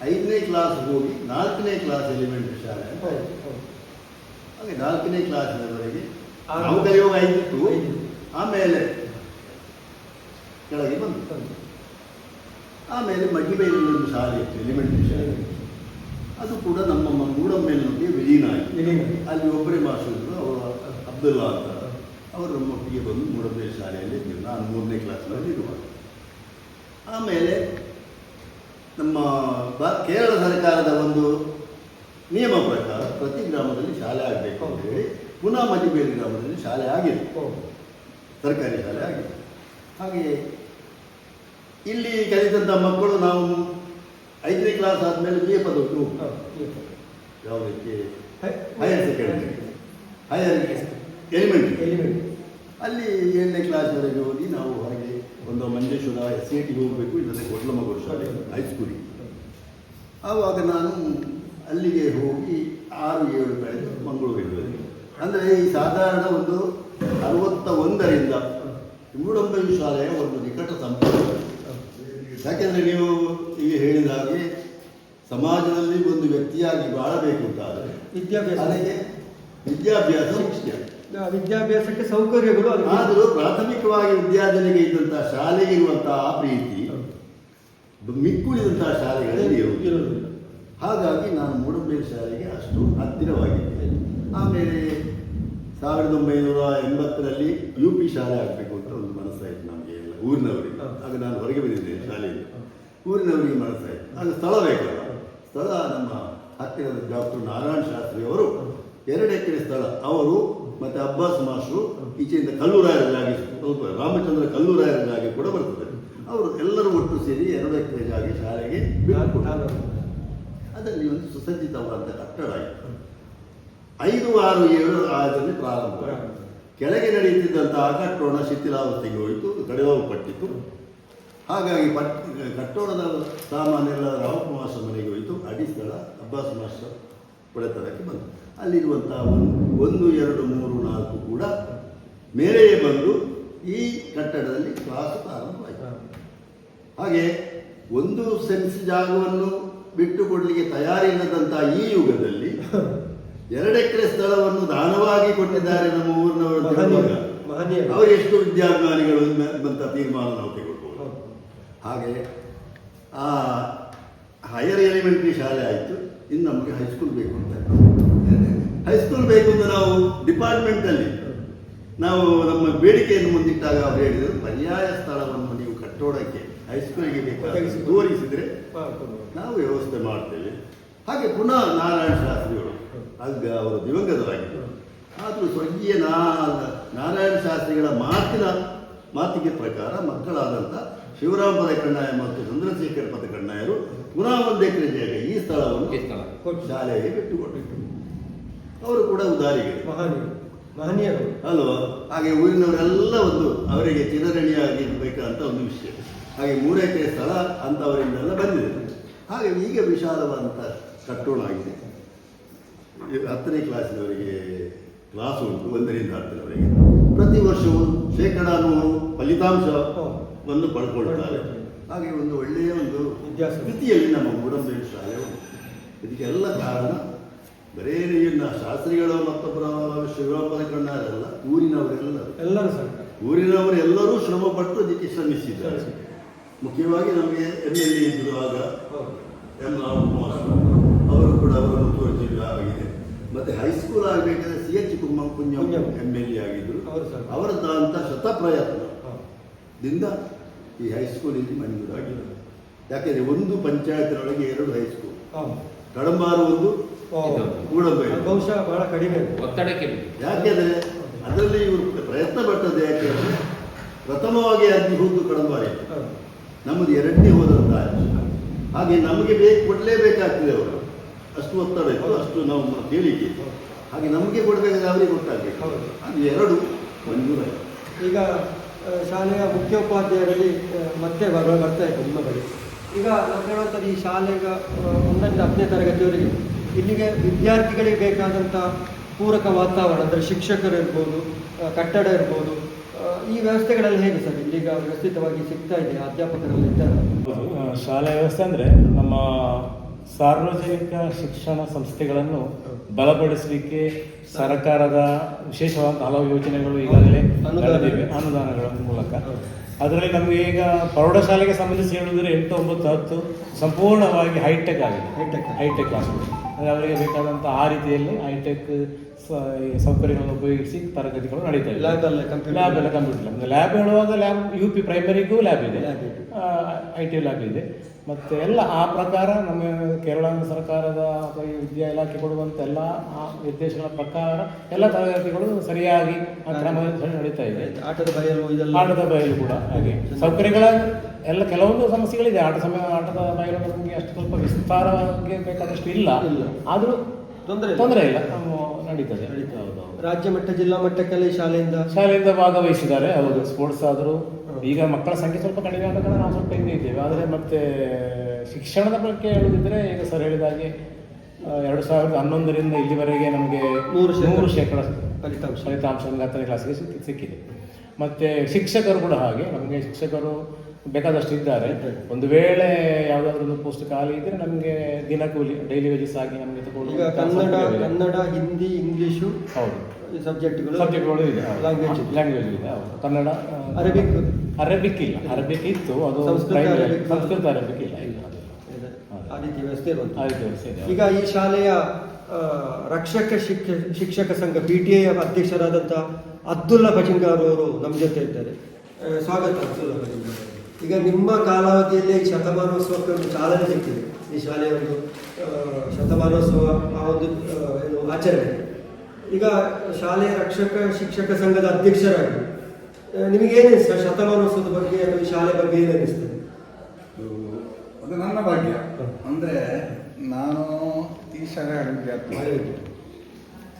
ಐದನೇ ಕ್ಲಾಸ್ ಹೋಗಿ ನಾಲ್ಕನೇ ಕ್ಲಾಸ್ ಎಲಿಮೆಂಟ್ರಿ ಶಾಲೆ ಅಂತ ಹಾಗೆ ನಾಲ್ಕನೇ ಕ್ಲಾಸಿನವರೆಗೆ ನಾವು ಐದಿತ್ತು ಆಮೇಲೆ ಕೆಳಗೆ ಬಂತು ಹೌದು. ಆಮೇಲೆ ಮಗ್ಗಿಬೈಲಲ್ಲಿ ಒಂದು ಶಾಲೆ ಇತ್ತು, ಎಲಿಮೆಂಟ್ರಿ ಶಾಲೆ. ಅದು ಕೂಡ ನಮ್ಮ ಮ- ಮೂಡಮ್ಮೇಲಿನೊಟ್ಟಿಗೆ ವಿಲೀನ ಆಯಿತು. ಅಲ್ಲಿ ಒಬ್ಬರೇ ಮಾಸ್ಟರ್ ಅವರು ಅಬ್ದುಲ್ಲಾ ಅಂತ. ಅವರು ನಮ್ಮೊಟ್ಟಿಗೆ ಬಂದು ಮೂಡಮ್ಮೆ ಶಾಲೆಯಲ್ಲಿ ನಾನು ಮೂರನೇ ಕ್ಲಾಸ್ನಲ್ಲಿ ಇರುವಾಗ. ಆಮೇಲೆ ನಮ್ಮ ಬ ಕೇರಳ ಸರ್ಕಾರದ ಒಂದು ನಿಯಮ ಪ್ರಕಾರ ಪ್ರತಿ ಗ್ರಾಮದಲ್ಲಿ ಶಾಲೆ ಆಗಬೇಕು ಅಂತ ಹೇಳಿ ಪುನಃ ಮಧ್ಯಬೇಲಿ ಗ್ರಾಮದಲ್ಲಿ ಶಾಲೆ ಆಗಿದೆ. ಸರ್ಕಾರಿ ಶಾಲೆ ಆಗಿದೆ ಹಾಗೆಯೇ ಇಲ್ಲಿ ಕಲಿತಂಥ ಮಕ್ಕಳು ನಾವು ಐದನೇ ಕ್ಲಾಸ್ ಆದಮೇಲೆ ಬಿ ಎ ಪದವಿ. ಯಾವುದಕ್ಕೆ higher secondary higher elementary element. ಅಲ್ಲಿ ಏಳನೇ ಕ್ಲಾಸ್ವರೆಗೆ ಹೋಗಿ ನಾವು ಹೊರಗೆ ಒಂದು ಮಂಜೇಶ್ವರ ಎಸ್ ಸಿ ಟಿಗೆ ಹೋಗಬೇಕು ಇಲ್ಲದೆ ಕೊಡ್ಲಮಗೂರು ಶಾಲೆ ಹೈಸ್ಕೂಲಿಗೆ ಆವಾಗ ನಾನು ಅಲ್ಲಿಗೆ ಹೋಗಿ ಆರು ಏಳು ಕಳೆದು ಮಂಗಳೂರಿಗೆ ಹೋದೆ. ಅಂದರೆ ಈ ಸಾಧಾರಣ ಒಂದು ಅರವತ್ತ ಒಂದರಿಂದ ಮೂಡಂಬೈ ಶಾಲೆಯ ಒಂದು ನಿಕಟ ಸಂಪರ್ಕ. ಯಾಕೆಂದರೆ ನೀವು ಈಗ ಹೇಳಿದ ಹಾಗೆ ಸಮಾಜದಲ್ಲಿ ಒಂದು ವ್ಯಕ್ತಿಯಾಗಿ ಬಾಳಬೇಕು ಅಂತಾದರೆ ವಿದ್ಯಾಭ್ಯಾಸ. ವಿದ್ಯಾಭ್ಯಾಸ ಮುಖ್ಯ. ವಿದ್ಯಾಭ್ಯಾಸಕ್ಕೆ ಸೌಕರ್ಯಗಳು ಆದರೂ ಪ್ರಾಥಮಿಕವಾಗಿ ವಿದ್ಯಾರ್ಥಿನಿಗೆ ಇದ್ದಂತಹ ಶಾಲೆಗೆ ಇರುವಂತಹ ಆ ಪ್ರೀತಿ ಮಿಕ್ಕುಳಿದಂತಹ ಶಾಲೆಗಳಲ್ಲಿ ಇರುವುದಿಲ್ಲ. ಹಾಗಾಗಿ ನಾನು ಮೂಡಂಬೇರು ಶಾಲೆಗೆ ಅಷ್ಟು ಹತ್ತಿರವಾಗಿದ್ದೆ ಆಮೇಲೆ ಸಾವಿರದ ಒಂಬೈನೂರ ಎಂಬತ್ತರಲ್ಲಿ ಯು ಪಿ ಶಾಲೆ ಆಗಬೇಕು ಅಂತ ಒಂದು ಮನಸ್ಸಾಯಿತು ನಮಗೆ ಎಲ್ಲ ಊರಿನವರಿಗೆ. ಆಗ ನಾನು ಹೊರಗೆ ಬಂದಿದ್ದೇನೆ ಶಾಲೆಯಿಂದ. ಊರಿನವರಿಗೆ ಮನಸ್ಸಾಯಿತು. ಆಗ ಸ್ಥಳ ಬೇಕಲ್ಲ. ಸ್ಥಳ ನಮ್ಮ ಹತ್ತಿರದ ಡಾಕ್ಟರ್ ನಾರಾಯಣ ಶಾಸ್ತ್ರಿ ಅವರು ಎರಡು ಎಕರೆ ಸ್ಥಳ. ಅವರು ಮತ್ತೆ ಅಬ್ಬಾಸ್ ಮಾಸ್ಟ್ರು, ಈಚೆಯಿಂದ ಕಲ್ಲೂರಾಯರ ಸ್ವಲ್ಪ ರಾಮಚಂದ್ರ ಕಲ್ಲೂರಾಯರ ಕೂಡ ಬರ್ತದೆ. ಅವರು ಎಲ್ಲರೂ ಒಟ್ಟು ಸೇರಿ ಎರಡು ಎಕರೆ ಜಾಗ ಶಾಲೆಗೆ ಅದರಲ್ಲಿ ಒಂದು ಸುಸಜ್ಜಿತವಾದ ಕಟ್ಟಡ ಆಯಿತು ಐದು ಆರು ಏಳು ಆದಲ್ಲಿ ಪ್ರಾರಂಭ. ಕೆಳಗೆ ನಡೆಯುತ್ತಿದ್ದಂತಹ ಕಟ್ಟೋಣ ಶಿಥಿಲಾವಸ್ಥೆಗೆ ಹೋಯಿತು ಕಡಿವಾಪಟ್ಟಿತ್ತು ಹಾಗಾಗಿ ಪಟ್ ಕಟ್ಟೋಣದ ಸಾಮಾನ್ಯ ರಾಮಕುಮಾರ ಮನೆಗೆ ಹೋಯಿತು. ಅಡಿ ಸ್ಥಳ, ಅಬ್ಬಾಸ್ ಮಾಸ್ಟರ್ ಒಡೆತನಕ್ಕೆ ಬಂತು ಅಲ್ಲಿರುವಂತಹ ಒಂದು ಒಂದು ಎರಡು ಮೂರು ನಾಲ್ಕು ಕೂಡ ಮೇಲೆಯೇ ಬಂದು ಈ ಕಟ್ಟಡದಲ್ಲಿ ಕ್ಲಾಸ್ ಪ್ರಾರಂಭವಾಯಿತು. ಹಾಗೆ ಒಂದು ಸೆನ್ಸ್ ಜಾಗವನ್ನು ಬಿಟ್ಟು ಕೊಡಲಿಕ್ಕೆ ತಯಾರಿಲ್ಲದಂತಹ ಈ ಯುಗದಲ್ಲಿ ಎರಡು ಎಕರೆ ಸ್ಥಳವನ್ನು ದಾನವಾಗಿ ಕೊಟ್ಟಿದ್ದಾರೆ ನಮ್ಮ ಊರಿನವರು ಅವರು ಎಷ್ಟು ವಿದ್ಯಾಭಿಮಾನಿಗಳು ಅಂತ ತೀರ್ಮಾನ ನಾವು ತೆಗೆದುಕೊಳ್ಳಬಹುದು ಹಾಗೆ ಆ ಹೈಯರ್ ಎಲಿಮೆಂಟ್ರಿ ಶಾಲೆ ಆಯಿತು ಇನ್ನು ನಮಗೆ ಹೈಸ್ಕೂಲ್ ಬೇಕು ಅಂತ. ಹೈಸ್ಕೂಲ್ ಬೇಕು ಅಂತ ನಾವು ಡಿಪಾರ್ಟ್ಮೆಂಟಲ್ಲಿ ನಾವು ನಮ್ಮ ಬೇಡಿಕೆಯನ್ನು ಮುಂದಿಟ್ಟಾಗ ಅವರು ಹೇಳಿದ್ರು ಪರ್ಯಾಯ ಸ್ಥಳವನ್ನು ನೀವು ಕಟ್ಟೋಡಕ್ಕೆ ಹೈಸ್ಕೂಲಿಗೆ ಬೇಕಾದ ತೋರಿಸಿದರೆ. ನಾವು ವ್ಯವಸ್ಥೆ ಮಾಡ್ತೇವೆ ಹಾಗೆ ಪುನಃ ನಾರಾಯಣ ಶಾಸ್ತ್ರಿಗಳು ಆಗ ಅವರು ದಿವಂಗತರಾಗಿದ್ದರು ಆದರೂ ಸ್ವರ್ಗೀಯ ನಾ ನಾರಾಯಣ ಶಾಸ್ತ್ರಿಗಳ ಮಾತಿನ ಮಾತಿಗೆ ಪ್ರಕಾರ ಮಕ್ಕಳಾದಂಥ ಶಿವರಾಮ ಪದಕಣ್ಣಾಯ ಮತ್ತು ಚಂದ್ರಶೇಖರ್ ಪದಕಣ್ಣಾಯರು ಪುನಃ ಒಂದು ಜಾಗ ಈ ಸ್ಥಳವನ್ನು. ಶಾಲೆಗೆ ಬಿಟ್ಟುಕೊಟ್ಟಿತ್ತು ಅವರು ಕೂಡ ಉದಾರಿಗೆ ಮಹನೀಯ ಮಹನೀಯರು. ಅಲ್ವಾ? ಹಾಗೆ ಊರಿನವರೆಲ್ಲ ಒಂದು ಅವರಿಗೆ ಚಿರಋಣಿಯಾಗಿರ್ಬೇಕಂತ ಒಂದು ವಿಷಯ. ಹಾಗೆ ಮೂರೈಕೆ ಸ್ಥಳ ಅಂಥವರಿಂದೆಲ್ಲ ಬಂದಿದೆ. ಹಾಗೆ ಈಗ ವಿಶಾಲವಾದಂಥ ಕಟ್ಟೋಣ ಆಗಿದೆ. ಹತ್ತನೇ ಕ್ಲಾಸಿನವರಿಗೆ ಕ್ಲಾಸ್ ಉಂಟು ಒಂದರಿಂದ ಹತ್ತರವರೆಗೆ. ಪ್ರತಿ ವರ್ಷವೂ ಶೇಕಡ ನೂರು ಫಲಿತಾಂಶವನ್ನು ಪಡ್ಕೊಳ್ತಾರೆ. ಹಾಗೆ ಒಂದು ಒಳ್ಳೆಯ ಒಂದು. ಸ್ಥಿತಿಯಲ್ಲಿ ನಮ್ಮ ಮೂಡಂಬೇರು ಶಾಲೆ ಉಂಟು. ಇದಕ್ಕೆಲ್ಲ ಕಾರಣ ಬರೇ ಇನ್ನ ಶಾಸ್ತ್ರಿಗಳು ಮತ್ತೊಬ್ಬರ ಶಿವರಾಮ ಕಣ್ಣಾರಲ್ಲ ಊರಿನವರೆಲ್ಲರೂ. ಎಲ್ಲರೂ ಸರ್. ಊರಿನವರು ಎಲ್ಲರೂ ಶ್ರಮಪಟ್ಟು ಅದಕ್ಕೆ ಶ್ರಮಿಸಿದ್ದಾರೆ. ಮುಖ್ಯವಾಗಿ ನಮಗೆ ಎಂ ಎಲ್ ಎ ಇದ್ದರು ಆಗ ಎಂ ಅವರು ಕೂಡ ಅವರ ಮುತುವರ್ಜಿ ಆಗಿದೆ. ಮತ್ತೆ ಹೈಸ್ಕೂಲ್ ಆಗಬೇಕಾದ್ರೆ ಸಿ ಎಚ್ ಕುಮ್ಮ ಕುಂಜಂ. ಎಂ ಎಲ್ ಎ ಆಗಿದ್ರು. ಹೌದು ಶತ ಪ್ರಯತ್ನದಿಂದ ಈ ಹೈಸ್ಕೂಲ್ ಇಲ್ಲಿ ಮಂಜೂರಾಗಿದೆ. ಯಾಕೆಂದ್ರೆ ಒಂದು ಪಂಚಾಯತ್ನೊಳಗೆ ಎರಡು ಹೈಸ್ಕೂಲ್ ಕಡಂಬಾರು ಒಂದು ಬಹುಶಃ ಬಹಳ ಕಡಿಮೆ ಒತ್ತಡಕ್ಕೆ. ಯಾಕೆಂದ್ರೆ ಅದರಲ್ಲಿ ಇವರು ಪ್ರಯತ್ನ ಪಟ್ಟದ್ದು ಯಾಕೆ ಅಂದ್ರೆ ಪ್ರಥಮವಾಗಿ ಅರ್ಜಿ ಹೋದ್ದು ಕಡಂಬಾರಿ. ನಮ್ಮದು ಎರಡನೇ ಹೋದಂತ ಹಾಗೆ ನಮಗೆ ಬೇಕು ಕೊಡಲೇಬೇಕಾಗ್ತದೆ ಅವರು. ಅಷ್ಟು ಒತ್ತಡ ಇತ್ತು ಅಷ್ಟು ನಾವು ಕೇಳಿಕೆ ಇತ್ತು. ಹಾಗೆ ನಮಗೆ ಕೊಡಬೇಕಾದ್ರೆ ಅವರಿಗೆ ಗೊತ್ತಾಗಬೇಕು ಹೌದು. ಅದು ಎರಡು ಒಂದು ಈಗ ಶಾಲೆಯ ಮುಖ್ಯೋಪಾಧ್ಯಾಯರಲ್ಲಿ ಮತ್ತೆ ಬರ ಬರ್ತಾ ಇತ್ತು ನಿಮ್ಮ ಬಳಿ. ಈಗ ನಾವು ಹೇಳುವಂಥದ್ದು ಈ ಶಾಲೆಗ ಒಂದರಿಂದ ಹತ್ತನೇ ತರಗತಿಯವರೆಗೆ ಇಲ್ಲಿಗೆ ವಿದ್ಯಾರ್ಥಿಗಳಿಗೆ ಬೇಕಾದಂಥ ಪೂರಕ ವಾತಾವರಣ ಅಂದರೆ ಶಿಕ್ಷಕರು ಇರ್ಬೋದು ಕಟ್ಟಡ ಇರ್ಬೋದು ಈ ವ್ಯವಸ್ಥೆಗಳಲ್ಲಿ ಹೇಗೆ ಸರ್? ಇಲ್ಲಿಗ ವ್ಯವಸ್ಥಿತವಾಗಿ ಸಿಗ್ತಾ ಇದೆ ಅಧ್ಯಾಪಕರಲ್ಲಿ ಇದ್ದಾರೆ? ಶಾಲೆ ವ್ಯವಸ್ಥೆ ಅಂದರೆ ನಮ್ಮ ಸಾರ್ವಜನಿಕ ಶಿಕ್ಷಣ ಸಂಸ್ಥೆಗಳನ್ನು ಬಲಪಡಿಸಲಿಕ್ಕೆ ಸರ್ಕಾರದ ವಿಶೇಷವಾದ ಹಲವು ಯೋಜನೆಗಳು ಈಗಾಗಲೇ ಅನುದಾನಗಳ. ಮೂಲಕ. ಅದರಲ್ಲಿ ನಮಗೆ ಈಗ ಪ್ರೌಢಶಾಲೆಗೆ ಸಂಬಂಧಿಸಿ ಹೇಳಿದ್ರೆ ಎಂಟು ಒಂಬತ್ತು ಹತ್ತು ಸಂಪೂರ್ಣವಾಗಿ ಹೈಟೆಕ್ ಆಗಿದೆ. High-tech. ಹೈಟೆಕ್ ಕ್ಲಾಸ್ ಅಂದರೆ ಅವರಿಗೆ ಬೇಕಾದಂಥ ಆ ರೀತಿಯಲ್ಲಿ ಹೈಟೆಕ್ ಸೌಕರ್ಯಗಳನ್ನು ಉಪಯೋಗಿಸಿ ತರಗತಿಗಳು ನಡೀತಾ ಇದೆ. ಲ್ಯಾಬ್ ಎಲ್ಲ ಕಂಪ್ಯೂಟರ್ ಲ್ಯಾಬ್ ಹೇಳುವಾಗ ಲ್ಯಾಬ್ ಯು ಪಿ ಪ್ರೈಮರಿಗೂ ಲ್ಯಾಬ್ ಇದೆ. ಐ ಟಿ ಲ್ಯಾಬ್ ಇದೆ. ಮತ್ತು ಎಲ್ಲ ಆ ಪ್ರಕಾರ ನಮ್ಮ ಕೇರಳ ಸರ್ಕಾರದ ಅಥವಾ ಈ ವಿದ್ಯಾ ಇಲಾಖೆ ಕೊಡುವಂಥ ಎಲ್ಲ ಆ ನಿರ್ದೇಶನಗಳ ಪ್ರಕಾರ ಎಲ್ಲ ತರಗತಿಗಳು ಸರಿಯಾಗಿ ಆ ಕ್ರಮ ನಡೀತಾ ಇದೆ. ಆಟದ ಬಯಲು ಇದೆಲ್ಲ ಆಟದ ಬಯಲು ಕೂಡ ಹಾಗೆ. ಸೌಕರ್ಯಗಳ ಎಲ್ಲ ಕೆಲವೊಂದು ಸಮಸ್ಯೆಗಳಿದೆ. ಆಟ ಸಮಯ ಆಟದ ಬಯಲು ನಮಗೆ ಅಷ್ಟು ಸ್ವಲ್ಪ ವಿಸ್ತಾರವಾಗಿ ಬೇಕಾದಷ್ಟು ಇಲ್ಲ. ಆದರೂ ತೊಂದರೆ. ತೊಂದರೆ ಇಲ್ಲ. ನಡೀತದೆ. ರಾಜ್ಯ ಮಟ್ಟ ಜಿಲ್ಲಾ ಮಟ್ಟಕ್ಕೆಲ್ಲ ಈ ಶಾಲೆಯಿಂದ? ಶಾಲೆಯಿಂದ ಭಾಗವಹಿಸಿದ್ದಾರೆ. ಹೌದು ಸ್ಪೋರ್ಟ್ಸ್ ಆದರೂ ಈಗ ಮಕ್ಕಳ ಸಂಖ್ಯೆ ಸ್ವಲ್ಪ ಕಡಿಮೆ ಆದ ಕಾರಣ ನಾವು ಸ್ವಲ್ಪ ಹಿಂದೆ ಇದ್ದೇವೆ ಆದರೆ ಮತ್ತೆ ಶಿಕ್ಷಣದ ಬಗ್ಗೆ ಹೇಳುದಿದ್ರೆ ಈಗ ಸರ್ ಹೇಳಿದ ಹಾಗೆ ಆ, ಎರಡು ಸಾವಿರದ ಹನ್ನೊಂದರಿಂದ ಇಲ್ಲಿವರೆಗೆ ನಮಗೆ ನೂರು. ನೂರು ಶೇಕಡ ಫಲಿತಾಂಶ. ಫಲಿತಾಂಶ ಹತ್ತನೇ ಕ್ಲಾಸಿಗೆ ಸಿಕ್ಕಿದೆ ಮತ್ತು ಶಿಕ್ಷಕರು ಕೂಡ ಹಾಗೆ ನಮಗೆ ಶಿಕ್ಷಕರು ಬೇಕಾದಷ್ಟು ಇದ್ದಾರೆ. ಒಂದು ವೇಳೆ ಯಾವುದಾದ್ರೂ ಒಂದು ಪೋಸ್ಟ್ ಖಾಲಿ ಇದ್ದರೆ ನಮಗೆ ದಿನಕೂಲಿ ಡೈಲಿ ವೇಜಸ್ ಆಗಿ ನಮಗೆ ಈಗ ಕನ್ನಡ ಕನ್ನಡ ಹಿಂದಿ ಇಂಗ್ಲೀಷು ಹೌದು. ಈ ಸಬ್ಜೆಕ್ಟ್ಗಳು ಸಬ್ಜೆಕ್ಟ್ಗಳು ಇದೆ ಲ್ಯಾಂಗ್ವೇಜ್ ಲ್ಯಾಂಗ್ವೇಜ್ ಇದೆ. ಹೌದು. ಕನ್ನಡ ಅರೇಬಿಕ್ ಅರೇಬಿಕ್ ಇಲ್ಲ. ಅರೇಬಿಕ್ ಇತ್ತು. ಅದು ಸಂಸ್ಕೃತ ಅರಬಿಕ್ ಸಂಸ್ಕೃತ ಅರಬಿಕ್ ಇಲ್ಲ ಇಲ್ಲ. ಆ ರೀತಿ ವ್ಯವಸ್ಥೆ ಇರುವಂಥದ್ದು. ಆ ರೀತಿ ವ್ಯವಸ್ಥೆ ಇದೆ. ಈಗ ಈ ಶಾಲೆಯ ರಕ್ಷಕ ಶಿಕ್ಷ ಶಿಕ್ಷಕ ಸಂಘ ಪಿ ಟಿ ಎ ಅಧ್ಯಕ್ಷರಾದಂಥ ಅಬ್ದುಲ್ಲಾ ಬಜಿಂಗಾರ್ ಅವರು ನಮ್ಮ ಜೊತೆ ಇದ್ದಾರೆ. ಸ್ವಾಗತ ಅಬ್ದುಲ್ಲಾ ಬಜಿಂಗಾರ್ ಅವರೇ. ಈಗ ನಿಮ್ಮ ಕಾಲಾವಧಿಯಲ್ಲಿ ಶತಮಾನೋತ್ಸವಕ್ಕೆ ಒಂದು ಚಾಲನೆ ಸಿಕ್ಕಿದೆ. ಈ ಶಾಲೆಯ ಒಂದು ಶತಮಾನೋತ್ಸವ ಆ ಒಂದು ಏನು ಆಚರಣೆ. ಈಗ ಶಾಲೆಯ ರಕ್ಷಕ ಶಿಕ್ಷಕ ಸಂಘದ ಅಧ್ಯಕ್ಷರಾಗಿ ನಿಮಗೇನು ಸರ್ ಶತಮಾನೋತ್ಸವದ ಬಗ್ಗೆ ಅಥವಾ ಈ ಶಾಲೆ ಬಗ್ಗೆ ಏನು ಅನಿಸ್ತದೆ ಅದು- ನನ್ನ ಭಾಗ್ಯ. ಅಂದರೆ ನಾನು ಈ ಶಾಲೆಯ ವಿದ್ಯಾರ್ಥಿ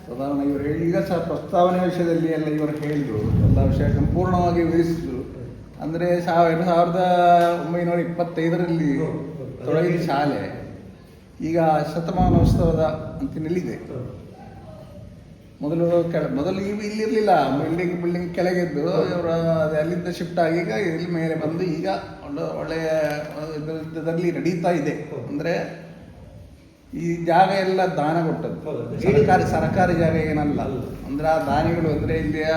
ಸಾಧಾರಣ ಇವರು ಹೇಳಿ ಈಗ ಸಹ ಪ್ರಸ್ತಾವನೆ ವಿಷಯದಲ್ಲಿ ಎಲ್ಲ ಇವರು ಹೇಳಿದರು. ಎಲ್ಲ ವಿಷಯ ಸಂಪೂರ್ಣವಾಗಿ ವಿವರಿಸಿದ್ರು. ಅಂದರೆ ಸಾವಿರ ಸಾವಿರದ ಒಂಬೈನೂರ ಇಪ್ಪತ್ತೈದರಲ್ಲಿ ತೊಡಗಿದ ಶಾಲೆ ಈಗ ಶತಮಾನೋತ್ಸವದ ಅಂತಿನಲ್ಲಿದೆ. ಮೊದಲು ಕೆಳ, ಮೊದಲು ಇವು ಇಲ್ಲಿರಲಿಲ್ಲ ಬಿಲ್ಡಿಂಗ್ ಬಿಲ್ಡಿಂಗ್ ಕೆಳಗೆದ್ದು ಇವರ ಅಲ್ಲಿಂದ ಶಿಫ್ಟ್ ಆಗಿ ಈಗ ಇಲ್ಲಿ ಮೇಲೆ ಬಂದು ಈಗ ಒಳ್ಳೆ, ಒಳ್ಳೆಯ ಇದರಲ್ಲಿ ನಡೀತಾ ಇದೆ. ಅಂದರೆ ಈ ಜಾಗ ಎಲ್ಲ ದಾನ ಕೊಟ್ಟದ್ದು. ಸರ್ಕಾರಿ ಸರ್ಕಾರಿ ಜಾಗ ಏನಲ್ಲ. ಅಂದ್ರೆ ಆ ದಾನಿಗಳು ಅಂದ್ರೆ ಇಲ್ಲಿಯ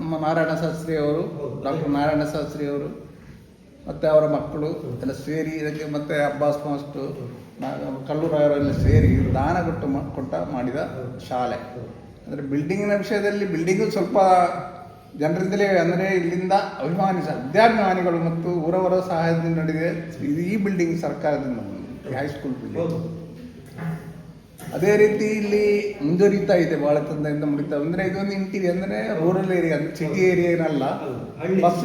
ನಮ್ಮ ನಾರಾಯಣ ಶಾಸ್ತ್ರಿ ಅವರು ಡಾಕ್ಟರ್ ನಾರಾಯಣ ಶಾಸ್ತ್ರಿ ಅವರು ಮತ್ತೆ ಅವರ ಮಕ್ಕಳು ಎಲ್ಲ ಸೇರಿ ಇದಕ್ಕೆ ಮತ್ತೆ ಅಬ್ಬಾಸ್ ಮಾಸ್ಟು ಕಲ್ಲೂರವರೆಲ್ಲ ಸೇರಿ ದಾನ ಕೊಟ್ಟು ಕೊಟ್ಟ ಮಾಡಿದ ಶಾಲೆ. ಅಂದರೆ ಬಿಲ್ಡಿಂಗಿನ ವಿಷಯದಲ್ಲಿ ಬಿಲ್ಡಿಂಗು ಸ್ವಲ್ಪ ಜನರಿಂದಲೇ ಅಂದರೆ ಇಲ್ಲಿಂದ ಅಭಿಮಾನಿ ಅಧ್ಯಾಭಿಮಾನಿಗಳು ಮತ್ತು ಊರವರ ಸಹಾಯದಿಂದ ನಡೆದಿದೆ. ಇದು ಈ ಬಿಲ್ಡಿಂಗ್ ಸರ್ಕಾರದಿಂದ ಹೈಸ್ಕೂಲ್ ಬಿಲ್ಡಿಂಗ್. ಅದೇ ರೀತಿ ಇಲ್ಲಿ ಮುಂದುವರಿತಾ ಇದೆ ಬಹಳ ತಂದೆಯಿಂದ ಮುಡಿತಾ ಅಂದ್ರೆ ಇದೊಂದು ಇಂಟೀರಿಯರ್ ಅಂದ್ರೆ ರೂರಲ್ ಏರಿಯಾ ಅಂದ್ರೆ ಸಿಟಿ ಏರಿಯಾ ಏನಲ್ಲ. ಬಸ್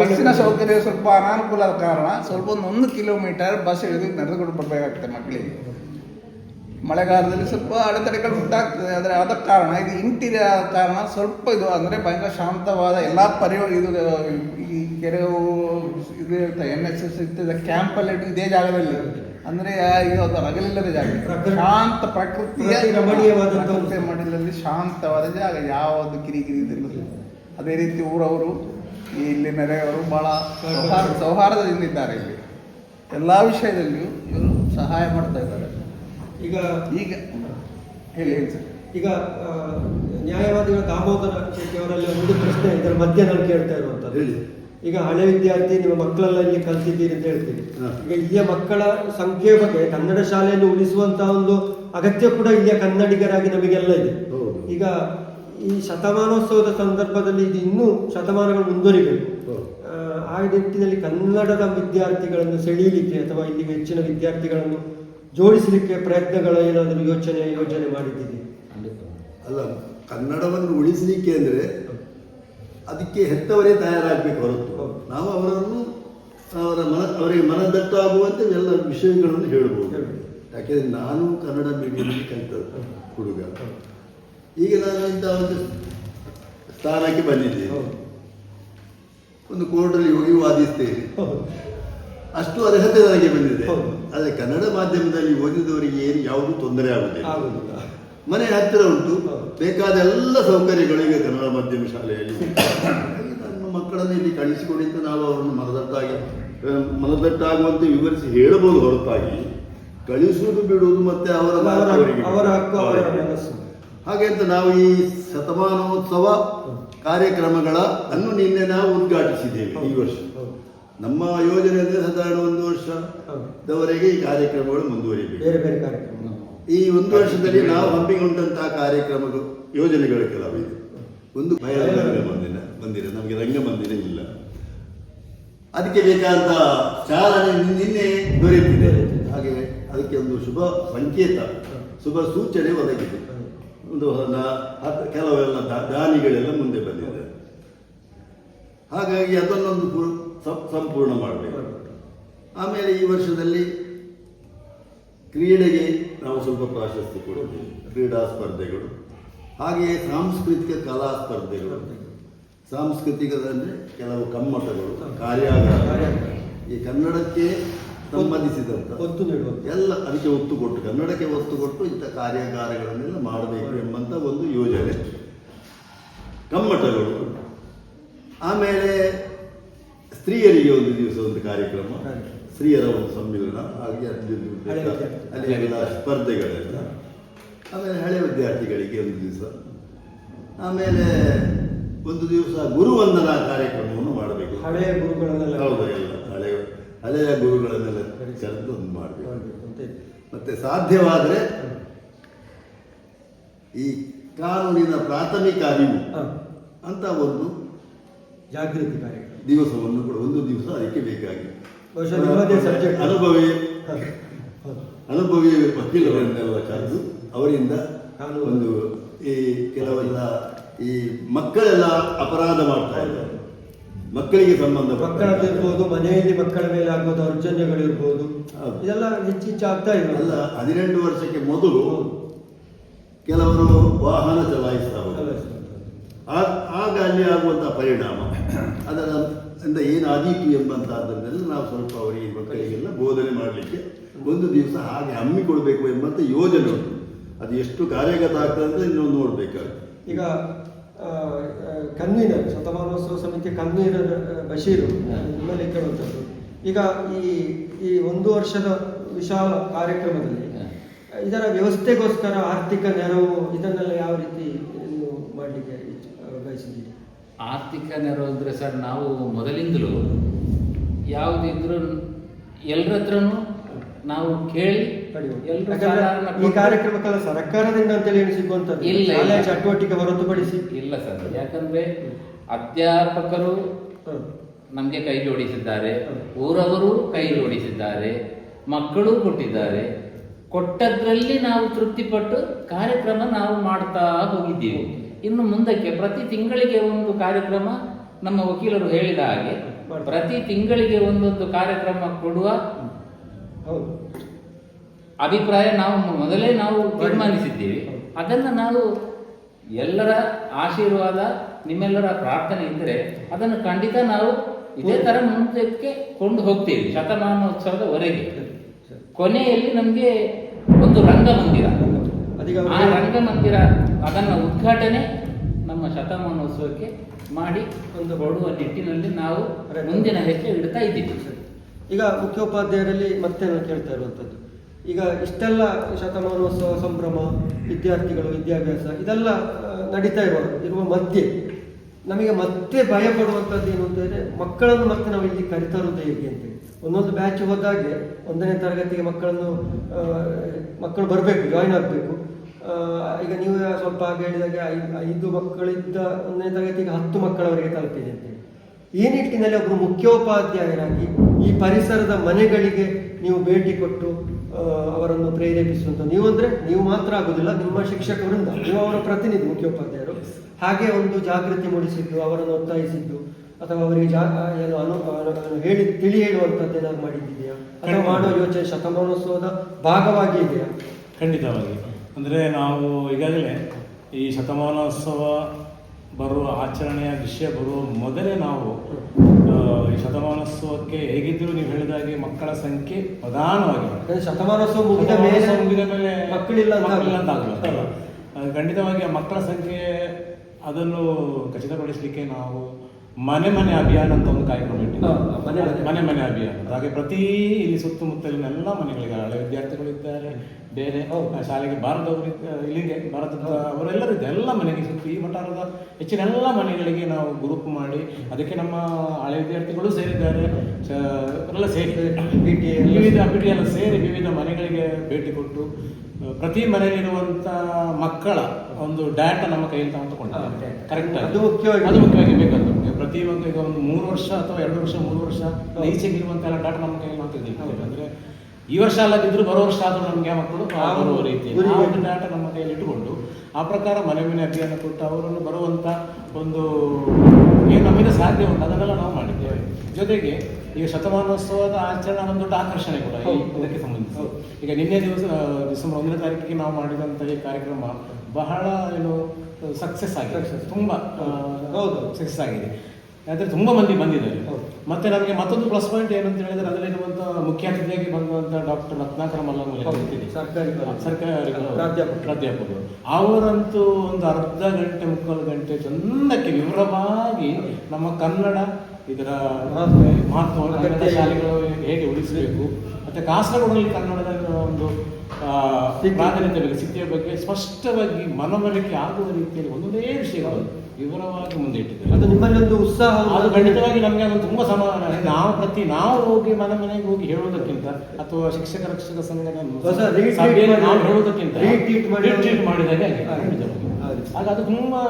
ಬಸ್ಸಿನ ಸೌಕರ್ಯ ಸ್ವಲ್ಪ ಅನಾನುಕೂಲ ಕಾರಣ ಸ್ವಲ್ಪ ಒಂದು ಒಂದು ಕಿಲೋಮೀಟರ್ ಬಸ್ ಹಿಡಿದು ನಡೆದುಕೊಂಡು ಬರಬೇಕಾಗ್ತದೆ ಮಕ್ಕಳಿಗೆ. ಮಳೆಗಾಲದಲ್ಲಿ ಸ್ವಲ್ಪ ಅಡೆತಡೆಗಳು ಉಂಟಾಗ್ತದೆ ಆದರೆ ಆದ ಕಾರಣ ಇದು ಇಂಟೀರಿಯರ್ ಆದ ಕಾರಣ ಸ್ವಲ್ಪ ಇದು ಅಂದರೆ ಭಯಂಕರ ಶಾಂತವಾದ ಎಲ್ಲ ಪರಿವ ಇದು ಈ ಕೆಲವು ಇದು ಎನ್ ಎಸ್ ಎಸ್ ಇರ್ತದೆ ಕ್ಯಾಂಪಲ್ಲಿ ಇದೇ ಜಾಗದಲ್ಲಿ. ಅಂದರೆ ಇದು ಅದು ಹಗಲಿಲ್ಲದ ಜಾಗ. ಶಾಂತ ಪ್ರಕೃತಿಯ ಪ್ರಕೃತಿಯ ಮಡಿಲಲ್ಲಿ ಶಾಂತವಾದ ಜಾಗ. ಯಾವುದು ಕಿರಿಕಿರಿ ಇದಿಲ್ಲ ಅದೇ ರೀತಿ ಊರವರು ಇಲ್ಲಿ ನೆರೆಯವರು ಬಹಳ ಸೌಹಾರ್ದ ಸೌಹಾರ್ದದಿಂದ ಇದ್ದಾರೆ ಇಲ್ಲಿ. ಎಲ್ಲ ವಿಷಯದಲ್ಲಿಯೂ ಇವರು ಸಹಾಯ ಮಾಡ್ತಾ ಇದ್ದಾರೆ. ಈಗ ಈಗ ಹೇಳಿ ಹೇಳಿ ಸರ್. ಈಗ ನ್ಯಾಯವಾದಿಗಳ ದಾಮೋದರ ಶೆಟ್ಟಿ ಅವರಲ್ಲಿ ಒಂದು ಪ್ರಶ್ನೆ ಇದರ ಮಧ್ಯೆ ನಾನು ಕೇಳ್ತಾ ಇರುವಂತದ್ದು. ಹೇಳಿ. ಈಗ ಹಳೆ ವಿದ್ಯಾರ್ಥಿ ನಿಮ್ಮ ಮಕ್ಕಳೆಲ್ಲ ಇಲ್ಲಿ ಕಲ್ತಿದ್ದೀರಿ ಅಂತ ಹೇಳ್ತೀನಿ. ಈಗ ಇಲ್ಲಿಯ ಮಕ್ಕಳ ಸಂಖ್ಯೆ ಬಗ್ಗೆ ಕನ್ನಡ ಶಾಲೆಯನ್ನು ಉಳಿಸುವಂತಹ ಒಂದು ಅಗತ್ಯ ಕೂಡ ಇಲ್ಲಿಯ ಕನ್ನಡಿಗರಾಗಿ ನಮಗೆಲ್ಲ ಇದೆ. ಈಗ ಈ ಶತಮಾನೋತ್ಸವದ ಸಂದರ್ಭದಲ್ಲಿ ಇದು ಇನ್ನೂ ಶತಮಾನಗಳು ಮುಂದುವರಿಬೇಕು. ಆ, ನಿಟ್ಟಿನಲ್ಲಿ ಕನ್ನಡದ ವಿದ್ಯಾರ್ಥಿಗಳನ್ನು ಸೆಳೀಲಿಕ್ಕೆ ಅಥವಾ ಇಲ್ಲಿಗೆ ಹೆಚ್ಚಿನ ವಿದ್ಯಾರ್ಥಿಗಳನ್ನು ಜೋಡಿಸಲಿಕ್ಕೆ ಪ್ರಯತ್ನಗಳ ಏನಾದರೂ ಯೋಚನೆ ಯೋಜನೆ ಮಾಡಿದ್ದೀರಿ? ಅಲ್ಲ ಕನ್ನಡವನ್ನು ಉಳಿಸಲಿಕ್ಕೆ ಅಂದರೆ ಅದಕ್ಕೆ ಹೆತ್ತವರೇ ತಯಾರಾಗಬೇಕು ಹೊರತು. ನಾವು ಅವರನ್ನು ಅವರ ಮನ ಅವರಿಗೆ ಮನದಟ್ಟಾಗುವಂತೆ ಎಲ್ಲ ವಿಷಯಗಳನ್ನು ಹೇಳ್ಬೋದು. ಹೇಳ್ಬೋದು. ಯಾಕೆಂದರೆ ನಾನು ಕನ್ನಡ ಮೀಡಿಯಂನಲ್ಲಿ ಕಲಿತ ಹುಡುಗ. ಈಗ ನಾನು ಇಂಥ ಒಂದು ಸ್ಥಾನಕ್ಕೆ ಬಂದಿದ್ದೇನೆ. ಒಂದು ಕೋರ್ಟಲ್ಲಿ ಹೋಗಿ ವಾದಿಸ್ತೇನೆ. ಅಷ್ಟು ಅರ್ಹತೆ ನನಗೆ ಬಂದಿದೆ. ಆದರೆ ಕನ್ನಡ ಮಾಧ್ಯಮದಲ್ಲಿ ಓದಿದವರಿಗೆ ಏನು ಯಾವುದೂ ತೊಂದರೆ ಆಗುವುದಿಲ್ಲ ಆಗುದಿಲ್ಲ. ಮನೆ ಹತ್ತಿರ ಉಂಟು. ಬೇಕಾದ ಎಲ್ಲ ಸೌಕರ್ಯಗಳು ಈಗ ಕನ್ನಡ ಮಾಧ್ಯಮ ಶಾಲೆಯಲ್ಲಿ. ನಮ್ಮ ಮಕ್ಕಳನ್ನು ಇಲ್ಲಿ ಕಳಿಸಿಕೊಂಡಿದ್ದ ನಾವು ಅವರನ್ನು ಮನದಟ್ಟಾಗಿ ಮನದಟ್ಟಾಗುವಂತೆ ವಿವರಿಸಿ ಹೇಳಬಹುದು ಹೊರತಾಗಿ ಕಳಿಸುವುದು ಬಿಡುವುದು ಮತ್ತೆ ಅವರ ಹಾಗೆ ಅಂತ ನಾವು ಈ ಶತಮಾನೋತ್ಸವ ಕಾರ್ಯಕ್ರಮಗಳ ಅನ್ನು ನಿನ್ನೆ ನಾವು ಉದ್ಘಾಟಿಸಿದ್ದೇವೆ ಈ ವರ್ಷ ನಮ್ಮ ಯೋಜನೆ ಅಂದರೆ ಸಾಧಾರಣ ಒಂದು. ವರ್ಷದವರೆಗೆ ಈ ಕಾರ್ಯಕ್ರಮಗಳು ಮುಂದುವರಿಬೇಕು ಬೇರೆ ಬೇರೆ ಕಾರ್ಯಕ್ರಮ ಈ ಒಂದು ವರ್ಷದಲ್ಲಿ ನಾವು ಹಮ್ಮಿಕೊಂಡಂತಹ ಕಾರ್ಯಕ್ರಮಗಳು. ಯೋಜನೆಗಳು ಕೆಲವಿದೆ ಒಂದು ಮಂದಿರ ಮಂದಿರ ನಮಗೆ ರಂಗಮಂದಿರ ಇಲ್ಲ. ಅದಕ್ಕೆ ಬೇಕಾದ ಚಾಲನೆ ನಿನ್- ನಿನ್ನೆ ದೊರೆತಿದೆ ಹಾಗೆ ಅದಕ್ಕೆ ಒಂದು ಶುಭ ಸಂಕೇತ ಶುಭ ಸೂಚನೆ ಒದಗಿದೆ. ಒಂದು ಕೆಲವೆಲ್ಲ ದಾನಿಗಳೆಲ್ಲ ಮುಂದೆ ಬಂದಿದ್ದಾರೆ ಹಾಗಾಗಿ ಅದನ್ನೊಂದು ಪೂರ್- ಸಂಪೂರ್ಣ ಮಾಡಬೇಕು. ಆಮೇಲೆ ಈ ವರ್ಷದಲ್ಲಿ ಕ್ರೀಡೆಗೆ ನಾವು ಸ್ವಲ್ಪ ಪ್ರಾಶಸ್ತ್ಯ ಕೊಡ್ತೀವಿ. ಕ್ರೀಡಾ ಸ್ಪರ್ಧೆಗಳು ಹಾಗೆಯೇ ಸಾಂಸ್ಕೃತಿಕ ಕಲಾ ಸ್ಪರ್ಧೆಗಳು. ಸಾಂಸ್ಕೃತಿಕದಲ್ಲಿ ಕೆಲವು ಕಮ್ಮಟಗಳು ಕಾರ್ಯಾಗಾರ. ಈ ಕನ್ನಡಕ್ಕೆ ಸಂಬಂಧಿಸಿದಂಥ ಒತ್ತು ನೀಡುವಂಥ ಎಲ್ಲ ಅದಕ್ಕೆ ಒತ್ತು ಕೊಟ್ಟು ಕನ್ನಡಕ್ಕೆ ಒತ್ತು ಕೊಟ್ಟು ಇಂಥ ಕಾರ್ಯಾಗಾರಗಳನ್ನೆಲ್ಲ ಮಾಡಬೇಕು ಎಂಬಂಥ ಒಂದು ಯೋಜನೆ. ಕಮ್ಮಟಗಳು. ಆಮೇಲೆ ಸ್ತ್ರೀಯರಿಗೆ ಒಂದು ದಿವಸ ಒಂದು ಕಾರ್ಯಕ್ರಮ. ಸ್ತ್ರೀಯರ ಒಂದು ಸಮ್ಮಿಲನ ಹಾಗೆ ಅಲ್ಲಿ ಎಲ್ಲ ಸ್ಪರ್ಧೆಗಳೆಲ್ಲ. ಆಮೇಲೆ ಹಳೆ ವಿದ್ಯಾರ್ಥಿಗಳಿಗೆ ಒಂದು ದಿವಸ. ಆಮೇಲೆ ಒಂದು ದಿವಸ ಗುರುವಂದನಾ ಕಾರ್ಯಕ್ರಮವನ್ನು ಮಾಡಬೇಕು. ಹಳೆಯ ಗುರುಗಳನ್ನೆಲ್ಲ ಹೌದು ಎಲ್ಲ ಹಳೆಯ ಹಳೆಯ ಗುರುಗಳನ್ನೆಲ್ಲ ಕರೆದು ಒಂದು ಮಾಡಬೇಕು. ಮತ್ತೆ ಸಾಧ್ಯವಾದರೆ ಈ ಕಾನೂನಿನ ಪ್ರಾಥಮಿಕ ಅರಿವು ಅಂತ ಒಂದು ಜಾಗೃತಿ ಕಾರ್ಯಕ್ರಮ. ದಿವಸವನ್ನು ಕೂಡ ಒಂದು ದಿವಸ ಅದಕ್ಕೆ ಬೇಕಾಗಿ ಬಹುಶಃ ನಿಮ್ಮದೇ subject. ಅನುಭವಿ. ಅನುಭವಿ ವಕೀಲರನ್ನೆಲ್ಲ ಕರೆದು ಅವರಿಂದ ನಾನು ಒಂದು ಈ ಕೆಲವೆಲ್ಲ ಈ ಮಕ್ಕಳೆಲ್ಲ ಅಪರಾಧ ಮಾಡ್ತಾ ಇದ್ದಾರೆ. ಮಕ್ಕಳಿಗೆ ಸಂಬಂಧ ಮಕ್ಕಳದಿರ್ಬೋದು ಮನೆಯಲ್ಲಿ ಮಕ್ಕಳ ಮೇಲೆ ಆಗುವ ದೌರ್ಜನ್ಯಗಳಿರ್ಬೋದು ಇರ್ಬೋದು ಇದೆಲ್ಲ ಹೆಚ್ಚಿಚ್ಚು ಆಗ್ತಾ ಇದೆ ಅಲ್ಲ ಹದಿನೆಂಟು ವರ್ಷಕ್ಕೆ ಮೊದಲು ಕೆಲವರು ವಾಹನ ಚಲಾಯಿಸ್ತಾ ಆಗ ಅಲ್ಲಿ ಆಗುವಂತಹ ಪರಿಣಾಮ ಅದರ ಇಂದ ಏನಾದೀತು ಎಂಬಂತಹದ್ದನ್ನೆಲ್ಲ ನಾವು ಸ್ವಲ್ಪ ಅವರಿಗೆ ಮಕ್ಕಳಿಗೆಲ್ಲ ಬೋಧನೆ ಮಾಡಲಿಕ್ಕೆ ಒಂದು ದಿವಸ ಹಾಗೆ ಹಮ್ಮಿಕೊಳ್ಬೇಕು ಎಂಬಂಥ ಯೋಜನೆ ಉಂಟು. ಅದು ಎಷ್ಟು ಕಾರ್ಯಗತ ಆಗ್ತದೆ ಅಂತ ಇನ್ನೊಂದು ನೋಡಬೇಕಾಗುತ್ತೆ. ಈಗ ಕನ್ವೀನರ್ ಶತಮಾನೋತ್ಸವ ಸಮಿತಿಯ ಕನ್ವೀನರ್ ಬಶೀರು ನಿಮ್ಮಲ್ಲಿ ಕೇಳುವಂಥದ್ದು ಈಗ ಈ ಈ ಒಂದು ವರ್ಷದ ವಿಶಾಲ ಕಾರ್ಯಕ್ರಮದಲ್ಲಿ ಇದರ ವ್ಯವಸ್ಥೆಗೋಸ್ಕರ ಆರ್ಥಿಕ ನೆರವು ಇದನ್ನೆಲ್ಲ ಯಾವ ರೀತಿ ನೀವು ಮಾಡಲಿಕ್ಕೆ ಬಯಸಿದ್ದೀರಿ? ಆರ್ಥಿಕ ನೆರವು ಅಂದರೆ ಸರ್ ನಾವು ಮೊದಲಿಂದಲೂ ಯಾವುದಿದ್ರೂ ಎಲ್ಲರ ಹತ್ರನೂ ನಾವು ಕೇಳಿ ಈ ಕಾರ್ಯಕ್ರಮಕ್ಕೆಲ್ಲ ಸರ್ಕಾರದಿಂದ ಅಂತೇಳಿ ಸಿಗುವಂಥದ್ದು. ಇಲ್ಲ, ಚಟುವಟಿಕೆ ಹೊರತುಪಡಿಸಿ. ಇಲ್ಲ ಸರ್. ಯಾಕಂದ್ರೆ ಅಧ್ಯಾಪಕರು. ನಮಗೆ ಕೈ ಜೋಡಿಸಿದ್ದಾರೆ. ಊರವರು ಕೈ ಜೋಡಿಸಿದ್ದಾರೆ. ಮಕ್ಕಳು ಕೊಟ್ಟಿದ್ದಾರೆ. ಕೊಟ್ಟದ್ರಲ್ಲಿ ನಾವು ತೃಪ್ತಿಪಟ್ಟು ಕಾರ್ಯಕ್ರಮ ನಾವು ಮಾಡ್ತಾ ಹೋಗಿದ್ದೀವಿ. ಇನ್ನು ಮುಂದಕ್ಕೆ ಪ್ರತಿ ತಿಂಗಳಿಗೆ ಒಂದು ಕಾರ್ಯಕ್ರಮ ನಮ್ಮ ವಕೀಲರು ಹೇಳಿದ ಹಾಗೆ ಪ್ರತಿ ತಿಂಗಳಿಗೆ ಒಂದೊಂದು ಕಾರ್ಯಕ್ರಮ ಕೊಡುವ ಅಭಿಪ್ರಾಯ ನಾವು ಮೊದಲೇ ನಾವು ತೀರ್ಮಾನಿಸಿದ್ದೀವಿ. ಅದನ್ನು ನಾವು ಎಲ್ಲರ ಆಶೀರ್ವಾದ ನಿಮ್ಮೆಲ್ಲರ ಪ್ರಾರ್ಥನೆ ಇದ್ದರೆ ಅದನ್ನು ಖಂಡಿತ ನಾವು ಇದೇ ತರ ಮುಂದಕ್ಕೆ ಕೊಂಡು ಹೋಗ್ತೀವಿ ಶತಮಾನೋತ್ಸವದವರೆಗೆ. ಕೊನೆಯಲ್ಲಿ ನಮಗೆ ಒಂದು ರಂಗಮಂದಿರ ಆ ರಂಗಮಂದಿರ ಅದನ್ನ ಉದ್ಘಾಟನೆ ನಮ್ಮ ಶತಮಾನೋತ್ಸವಕ್ಕೆ ಮಾಡಿ ಒಂದು ಹೊರಡುವ ನಿಟ್ಟಿನಲ್ಲಿ ನಾವು ಮುಂದಿನ ಹೆಜ್ಜೆ ಇಡ್ತಾ ಇದ್ದೀವಿ ಈಗ ಮುಖ್ಯೋಪಾಧ್ಯಾಯರಲ್ಲಿ ಮತ್ತೆ ನಾನು ಕೇಳ್ತಾ ಇರುವಂಥದ್ದು? ಈಗ ಇಷ್ಟೆಲ್ಲ ಶತಮಾನೋತ್ಸವ ಸಂಭ್ರಮ ವಿದ್ಯಾರ್ಥಿಗಳು ವಿದ್ಯಾಭ್ಯಾಸ ಇದೆಲ್ಲ ನಡೀತಾ ಇರುವ ಇರುವ ಮಧ್ಯೆ ನಮಗೆ ಮತ್ತೆ ಭಯ ಪಡುವಂಥದ್ದು ಏನು ಅಂತ ಹೇಳಿದ್ರೆ ಮಕ್ಕಳನ್ನು ಮತ್ತೆ ನಾವು ಇಲ್ಲಿ ಕರಿತರುವುದು ಹೇಗೆ ಅಂತ ಒಂದೊಂದು ಬ್ಯಾಚ್ ಹೋದಾಗೆ ಒಂದನೇ ತರಗತಿಗೆ ಮಕ್ಕಳನ್ನು ಮಕ್ಕಳು ಬರಬೇಕು ಜಾಯಿನ್ ಆಗಬೇಕು. ಈಗ ನೀವು ಸ್ವಲ್ಪ ಹಾಗೆ ಹೇಳಿದಾಗ ಐದು ಮಕ್ಕಳಿದ್ದ ಒಂದನೇ ತರಗತಿಗೆ ಹತ್ತು ಮಕ್ಕಳವರೆಗೆ ತಲುಪಿದೆ ಅಂತ ಈ ನಿಟ್ಟಿನಲ್ಲಿ ಒಬ್ಬರು ಮುಖ್ಯೋಪಾಧ್ಯಾಯರಾಗಿ ಈ ಪರಿಸರದ ಮನೆಗಳಿಗೆ ನೀವು ಭೇಟಿ ಕೊಟ್ಟು ಅವರನ್ನು ಪ್ರೇರೇಪಿಸುವಂಥ ನೀವು ಅಂದ್ರೆ ನೀವು ಮಾತ್ರ ಆಗೋದಿಲ್ಲ ನಿಮ್ಮ ಶಿಕ್ಷಕರಿಂದ ನೀವು ಅವರ ಪ್ರತಿನಿಧಿ ಮುಖ್ಯೋಪಾಧ್ಯಾಯರು. ಹಾಗೆ ಒಂದು ಜಾಗೃತಿ ಮೂಡಿಸಿದ್ದು ಅವರನ್ನು ಒತ್ತಾಯಿಸಿದ್ದು ಅಥವಾ ಅವರಿಗೆ ಜಾ ಏನು ಅನು ಹೇಳಿ ತಿಳಿ ಹೇಳುವಂಥದ್ದು ಏನಾದ್ರು ಮಾಡಿದ್ದೀಯಾ? ಅಥವಾ ಮಾಡುವ ಯೋಚನೆ ಶತಮಾನೋತ್ಸವದ ಭಾಗವಾಗಿ ಇದೆಯಾ? ಖಂಡಿತವಾಗಿ. ಅಂದರೆ ನಾವು ಈಗಾಗಲೇ ಈ ಶತಮಾನೋತ್ಸವ ಬರುವ ಆಚರಣೆಯ ವಿಷಯ ಬರುವ ಮೊದಲೇ ನಾವು ಈ ಶತಮಾನೋತ್ಸವಕ್ಕೆ ಹೇಗಿದ್ದರೂ ನೀವು ಹೇಳಿದಾಗೆ ಮಕ್ಕಳ ಸಂಖ್ಯೆ ಪ್ರಧಾನವಾಗಿ ಶತಮಾನೋತ್ಸವ ಮುಗಿದ ಮೇಲೆ ಶತಮಾನೋತ್ಸವ ಮುಗಿದ ಮೇಲೆ ಮಕ್ಕಳಿಲ್ಲ ಅಂತ ಮಕ್ಕಳಿಲ್ಲ ಅಂತ ಆಗುದು. ಆಗುದು. ಖಂಡಿತವಾಗಿ ಮಕ್ಕಳ ಸಂಖ್ಯೆ ಅದನ್ನು ಖಚಿತಪಡಿಸಲಿಕ್ಕೆ ನಾವು ಮನೆ ಮನೆ ಅಭಿಯಾನ ಅಂತ ಒಂದು ಕಾರ್ಯಕ್ರಮ ಇಟ್ಟಿದ್ದಾರೆ ಮನೆ ಮನೆ. ಮನೆ ಮನೆ ಅಭಿಯಾನ. ಹಾಗೆ ಪ್ರತಿ ಇಲ್ಲಿ ಸುತ್ತಮುತ್ತಲಿನ ಎಲ್ಲ ಮನೆಗಳಿಗೆ ಹಳೆ ವಿದ್ಯಾರ್ಥಿಗಳು ಇದ್ದಾರೆ ಬೇರೆ ಶಾಲೆಗೆ ಬಾರದವರು ಇಲ್ಲಿಗೆ ಭಾರತದ ಅವರೆಲ್ಲರೂ ಇದ್ದಾರೆ. ಎಲ್ಲ ಮನೆಗೆ ಸುತ್ತಿ ಈ ಮಠಾರದ ಹೆಚ್ಚಿನ ಎಲ್ಲ ಮನೆಗಳಿಗೆ ನಾವು ಗ್ರೂಪ್ ಮಾಡಿ ಅದಕ್ಕೆ ನಮ್ಮ ಹಳೆ ವಿದ್ಯಾರ್ಥಿಗಳು ಸೇರಿದ್ದಾರೆ. ಎಲ್ಲ ಅವರೆಲ್ಲ ಸೇರಿ ವಿವಿಧ ಪಿ ಎಲ್ಲ ಸೇರಿ ವಿವಿಧ ಮನೆಗಳಿಗೆ ಭೇಟಿ ಕೊಟ್ಟು ಪ್ರತಿ ಮನೆಯಲ್ಲಿರುವಂತ ಮಕ್ಕಳ ಒಂದು ಡಾಟಾ ನಮ್ಮ ಕೈಯಲ್ಲಿ ನಾವು ಹಾ, ಕರೆಕ್ಟ್ ಅದು ಮುಖ್ಯವಾಗಿ- ಅದು ಮುಖ್ಯವಾಗಿ ಬೇಕಾದ ಪ್ರತಿ ಒಂದು ಈಗ ಒಂದು ಮೂರು ವರ್ಷ ಅಥವಾ ಎರಡು ವರ್ಷ ಮೂರು ವರ್ಷ ಈಚೆಗೆ ಇರುವಂಥ ಎಲ್ಲ ಡಾಟಾ ನಮ್ಮ ಕೈಯಲ್ಲಿ ನಾವು ತೆಗೆದಿದ್ದೇವೆ ಅಂದ್ರೆ ಈ ವರ್ಷ ಅಲ್ಲದಿದ್ರು ಬರೋ ವರ್ಷ ಆದರೂ ನಮಗೆ ಮಕ್ಕಳು ಬರುವ ರೀತಿ. ಒಂದು ಡಾಟಾ ನಮ್ಮ ಕೈಯಲ್ಲಿ ಇಟ್ಟುಕೊಂಡು ಆ ಪ್ರಕಾರ ಮನೆ ಮನೆ ಅಭಿಯಾನ ಕೊಟ್ಟು ಅವರನ್ನು ಬರುವಂತ ಒಂದು ಏನು ನಮಗೆ ಸಾಧ್ಯ ಉಂಟು ಅದನ್ನೆಲ್ಲ ನಾವು ಮಾಡಿದ್ದೇವೆ. ಜೊತೆಗೆ ಈಗ ಶತಮಾನೋತ್ಸವದ ಆಚರಣೆ ಒಂದು ದೊಡ್ಡ ಆಕರ್ಷಣೆ ಕೂಡ. ಇದಕ್ಕೆ ಸಂಬಂಧಿಸಿ. ಈಗ ನಿನ್ನೆ ದಿವಸ ಡಿಸೆಂಬರ್ ಒಂದನೇ ತಾರೀಕಿಗೆ ನಾವು ಮಾಡಿದಂತ ಈ ಕಾರ್ಯಕ್ರಮ ಬಹಳ ಏನು ಸಕ್ಸಸ್ ಆಗಿದೆ. ತುಂಬಾ ಹೌದು. ಸಕ್ಸಸ್ ಆಗಿದೆ. ಯಾಕಂದ್ರೆ ತುಂಬಾ ಮಂದಿ ಬಂದಿದ್ದಾರೆ. ಮತ್ತೆ ನಮಗೆ ಮತ್ತೊಂದು ಪ್ಲಸ್ ಪಾಯಿಂಟ್ ಏನಂತ ಹೇಳಿದ್ರೆ ಅದರಲ್ಲಿರುವಂತಹ ಮುಖ್ಯ ಅತಿಥಿಯಾಗಿ ಬಂದಂತ ಡಾಕ್ಟರ್ ರತ್ನಾಕರ ಮಲ್ಲಂಗೂಲಿ ಹೌದು. ಇರ್ತಿದೆ. ಸರ್ಕಾರಿ. ಸರ್ಕಾರಿ ಪ್ರಾಧ್ಯಾಪಕರು. ಪ್ರಾಧ್ಯಾಪಕರು ಅವರಂತೂ ಒಂದು ಅರ್ಧ ಗಂಟೆ ಮುಕ್ಕಾಲು ಗಂಟೆ ಚಂದಕ್ಕೆ ವಿವರವಾಗಿ ನಮ್ಮ ಕನ್ನಡ ಇದರ ಮಹತ್ವ. ಶಾಲೆಗಳು ಹೇಗೆ ಉಳಿಸಬೇಕು ಮತ್ತೆ ಕಾಸರಗೋಡಲ್ಲಿ ಕನ್ನಡದ ಒಂದು. ಪ್ರಾಧಾನ್ಯತೆ ಬಗ್ಗೆ ಸ್ಥಿತಿಯ ಬಗ್ಗೆ ಸ್ಪಷ್ಟವಾಗಿ ಮನವರಿಕೆ ಆಗುವ ರೀತಿಯಲ್ಲಿ ಒಂದೊಂದೇ ವಿಷಯಗಳು ವಿವರವಾಗಿ ಮುಂದೆ ಇಟ್ಟಿದ್ದಾರೆ ಅದು ನಿಮ್ಮಲ್ಲಿ ಒಂದು ಉತ್ಸಾಹ ಅದು ಖಂಡಿತವಾಗಿ ನಮಗೆ ಅದು ತುಂಬ ಸಮಾಧಾನ. ನಾವು ಪ್ರತಿ ನಾವು ಹೋಗಿ ಮನೆ ಮನೆಗೆ ಹೋಗಿ ಹೇಳುವುದಕ್ಕಿಂತ ಅಥವಾ ಶಿಕ್ಷಕ ರಕ್ಷಕ ಸಂಘದ ನಾವು ಹೇಳುವುದಕ್ಕಿಂತ retreat ಮಾಡಿ- retreat ಹಾಗೆ. ಖಂಡಿತವಾಗಿ. ಆಗ ಅದು ತುಂಬಾ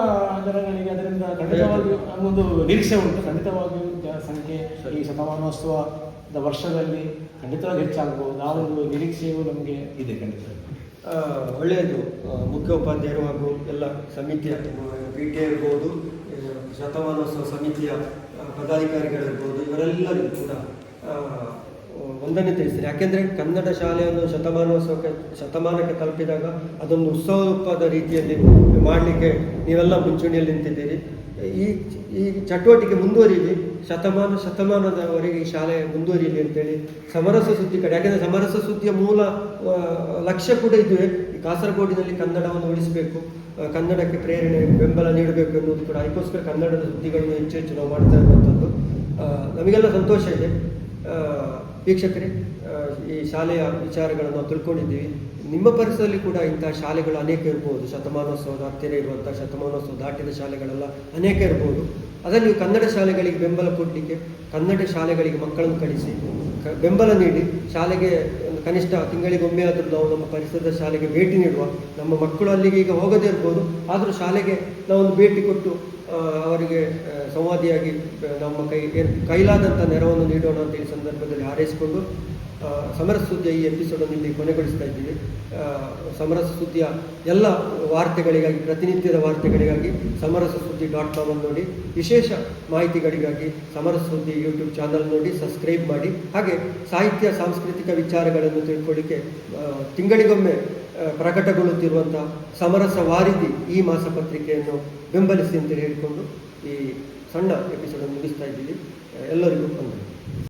ಜನಗಳಿಗೆ ಅದರಿಂದ ಖಂಡಿತವಾಗಿ ಒಂದು ನಿರೀಕ್ಷೆ ಉಂಟು. ಖಂಡಿತವಾಗಿಯೂ ಜನಸಂಖ್ಯೆ ಈ ಶತಮಾನೋತ್ಸವದ ವರ್ಷದಲ್ಲಿ ಖಂಡಿತವಾಗಿ ಹೆಚ್ಚಾಗಬಹುದು. ಆ ಒಂದು ನಿರೀಕ್ಷೆಯು ನಮಗೆ ಇದೆ ಖಂಡಿತ ಒಳ್ಳೆಯದು. ಮುಖ್ಯ ಮುಖ್ಯೋಪಾಧ್ಯಾಯರು ಹಾಗೂ ಎಲ್ಲ ಸಮಿತಿಯ, ಪಿ ಟಿ ಇರ್ಬೋದು ಶತಮಾನೋತ್ಸವ ಸಮಿತಿಯ ಪದಾಧಿಕಾರಿಗಳಿರ್ಬೋದು ಇವರೆಲ್ಲರಿಗೂ ಕೂಡ ಒಂದನ್ನೇ ವಂದನೆ ತಿಳಿಸ್ತೀನಿ ಯಾಕೆಂದರೆ ಕನ್ನಡ ಶಾಲೆಯನ್ನು ಶತಮಾನೋತ್ಸವಕ್ಕೆ, ಶತಮಾನಕ್ಕೆ ತಲುಪಿದಾಗ ಅದೊಂದು ರೂಪದ ರೀತಿಯಲ್ಲಿ ಮಾಡಲಿಕ್ಕೆ ನೀವೆಲ್ಲ ಮುಂಚೂಣಿಯಲ್ಲಿ ನಿಂತಿದ್ದೀರಿ. ಈ ಈ ಚಟುವಟಿಕೆ ಮುಂದುವರಿಲಿ. ಶತಮಾನ ಶತಮಾನದವರೆಗೆ ಈ ಶಾಲೆ ಮುಂದುವರಿಯಲಿ ಅಂತೇಳಿ ಸಮರಸ ಸುದ್ದಿ ಕಡೆ. ಯಾಕೆಂದರೆ ಸಮರಸ ಸುದ್ದಿಯ ಮೂಲ ಲಕ್ಷ್ಯ ಕೂಡ ಇದುವೆ. ಈ ಕಾಸರಗೋಡಿನಲ್ಲಿ ಕನ್ನಡವನ್ನು ಉಳಿಸಬೇಕು ಕನ್ನಡಕ್ಕೆ ಪ್ರೇರಣೆ, ಬೆಂಬಲ ನೀಡಬೇಕು ಎನ್ನುವುದು ಕೂಡ ಅದಕ್ಕೋಸ್ಕರ ಕನ್ನಡದ ಸುದ್ದಿಗಳನ್ನು ಹೆಚ್ಚು ಹೆಚ್ಚು ನಾವು ಮಾಡ್ತಾ ಇರುವಂಥದ್ದು ನಮಗೆಲ್ಲ ಸಂತೋಷ ಇದೆ. ವೀಕ್ಷಕರೇ ಈ ಶಾಲೆಯ ವಿಚಾರಗಳನ್ನು ನಾವು ತಿಳ್ಕೊಂಡಿದ್ದೀವಿ. ನಿಮ್ಮ ಪರಿಸರದಲ್ಲಿ ಕೂಡ ಇಂತಹ ಶಾಲೆಗಳು ಅನೇಕ ಇರ್ಬೋದು. ಶತಮಾನೋತ್ಸವದ ಹತ್ತಿರ ಇರುವಂಥ, ಶತಮಾನೋತ್ಸವ ದಾಟಿದ ಶಾಲೆಗಳೆಲ್ಲ ಅನೇಕ ಇರ್ಬೋದು. ಅದನ್ನು ನೀವು ಕನ್ನಡ ಶಾಲೆಗಳಿಗೆ ಬೆಂಬಲ ಕೊಡಲಿಕ್ಕೆ, ಕನ್ನಡ ಶಾಲೆಗಳಿಗೆ ಮಕ್ಕಳನ್ನು ಕಳಿಸಿ ಬೆಂಬಲ ನೀಡಿ, ಶಾಲೆಗೆ ಒಂದು ಕನಿಷ್ಠ ತಿಂಗಳಿಗೊಮ್ಮೆ ಆದರೂ ನಾವು ನಮ್ಮ ಪರಿಸರದ ಶಾಲೆಗೆ ಭೇಟಿ ನೀಡುವ, ನಮ್ಮ ಮಕ್ಕಳು ಅಲ್ಲಿಗೆ ಈಗ ಹೋಗದೇ ಇರ್ಬೋದು. ಆದರೂ ಶಾಲೆಗೆ ನಾವೊಂದು ಭೇಟಿ ಕೊಟ್ಟು ಅವರಿಗೆ ಸಂವಾದಿಯಾಗಿ ನಮ್ಮ ಕೈ ಕೈಲಾದಂಥ ನೆರವನ್ನು ನೀಡೋಣ ಅಂತ ಈ ಸಂದರ್ಭದಲ್ಲಿ ಹಾರೈಸಿಕೊಂಡು ಸಮರಸ ಸುದ್ದಿಯ ಈ ಎಪಿಸೋಡನ್ನು ಇಲ್ಲಿ ಕೊನೆಗೊಳಿಸ್ತಾ ಇದ್ದೀವಿ. ಸಮರಸ ಸುದ್ದಿಯ ಎಲ್ಲ ವಾರ್ತೆಗಳಿಗಾಗಿ, ಪ್ರತಿನಿತ್ಯದ ವಾರ್ತೆಗಳಿಗಾಗಿ ಸಮರಸ ಸುದ್ದಿ ಡಾಟ್ ಕಾಮ್ ಅನ್ನು ನೋಡಿ, ವಿಶೇಷ ಮಾಹಿತಿಗಳಿಗಾಗಿ ಸಮರಸ ಸುದ್ದಿ ಯೂಟ್ಯೂಬ್ ಚಾನಲ್ ನೋಡಿ, ಸಬ್ಸ್ಕ್ರೈಬ್ ಮಾಡಿ. ಹಾಗೆ ಸಾಹಿತ್ಯ, ಸಾಂಸ್ಕೃತಿಕ ವಿಚಾರಗಳನ್ನು ತಿಳ್ಕೊಳ್ಳಿಕ್ಕೆ ತಿಂಗಳಿಗೊಮ್ಮೆ ಪ್ರಕಟಗೊಳ್ಳುತ್ತಿರುವಂಥ ಸಮರಸ ವಾರಿದಿ ಈ ಮಾಸಪತ್ರಿಕೆಯನ್ನು ಬೆಂಬಲಿಸಿ ಅಂತ ಹೇಳಿಕೊಂಡು ಈ ಸಣ್ಣ ಎಪಿಸೋಡನ್ನು ಮುಗಿಸ್ತಾ ಇದ್ದೀವಿ. ಎಲ್ಲರಿಗೂ ವಂದನೆ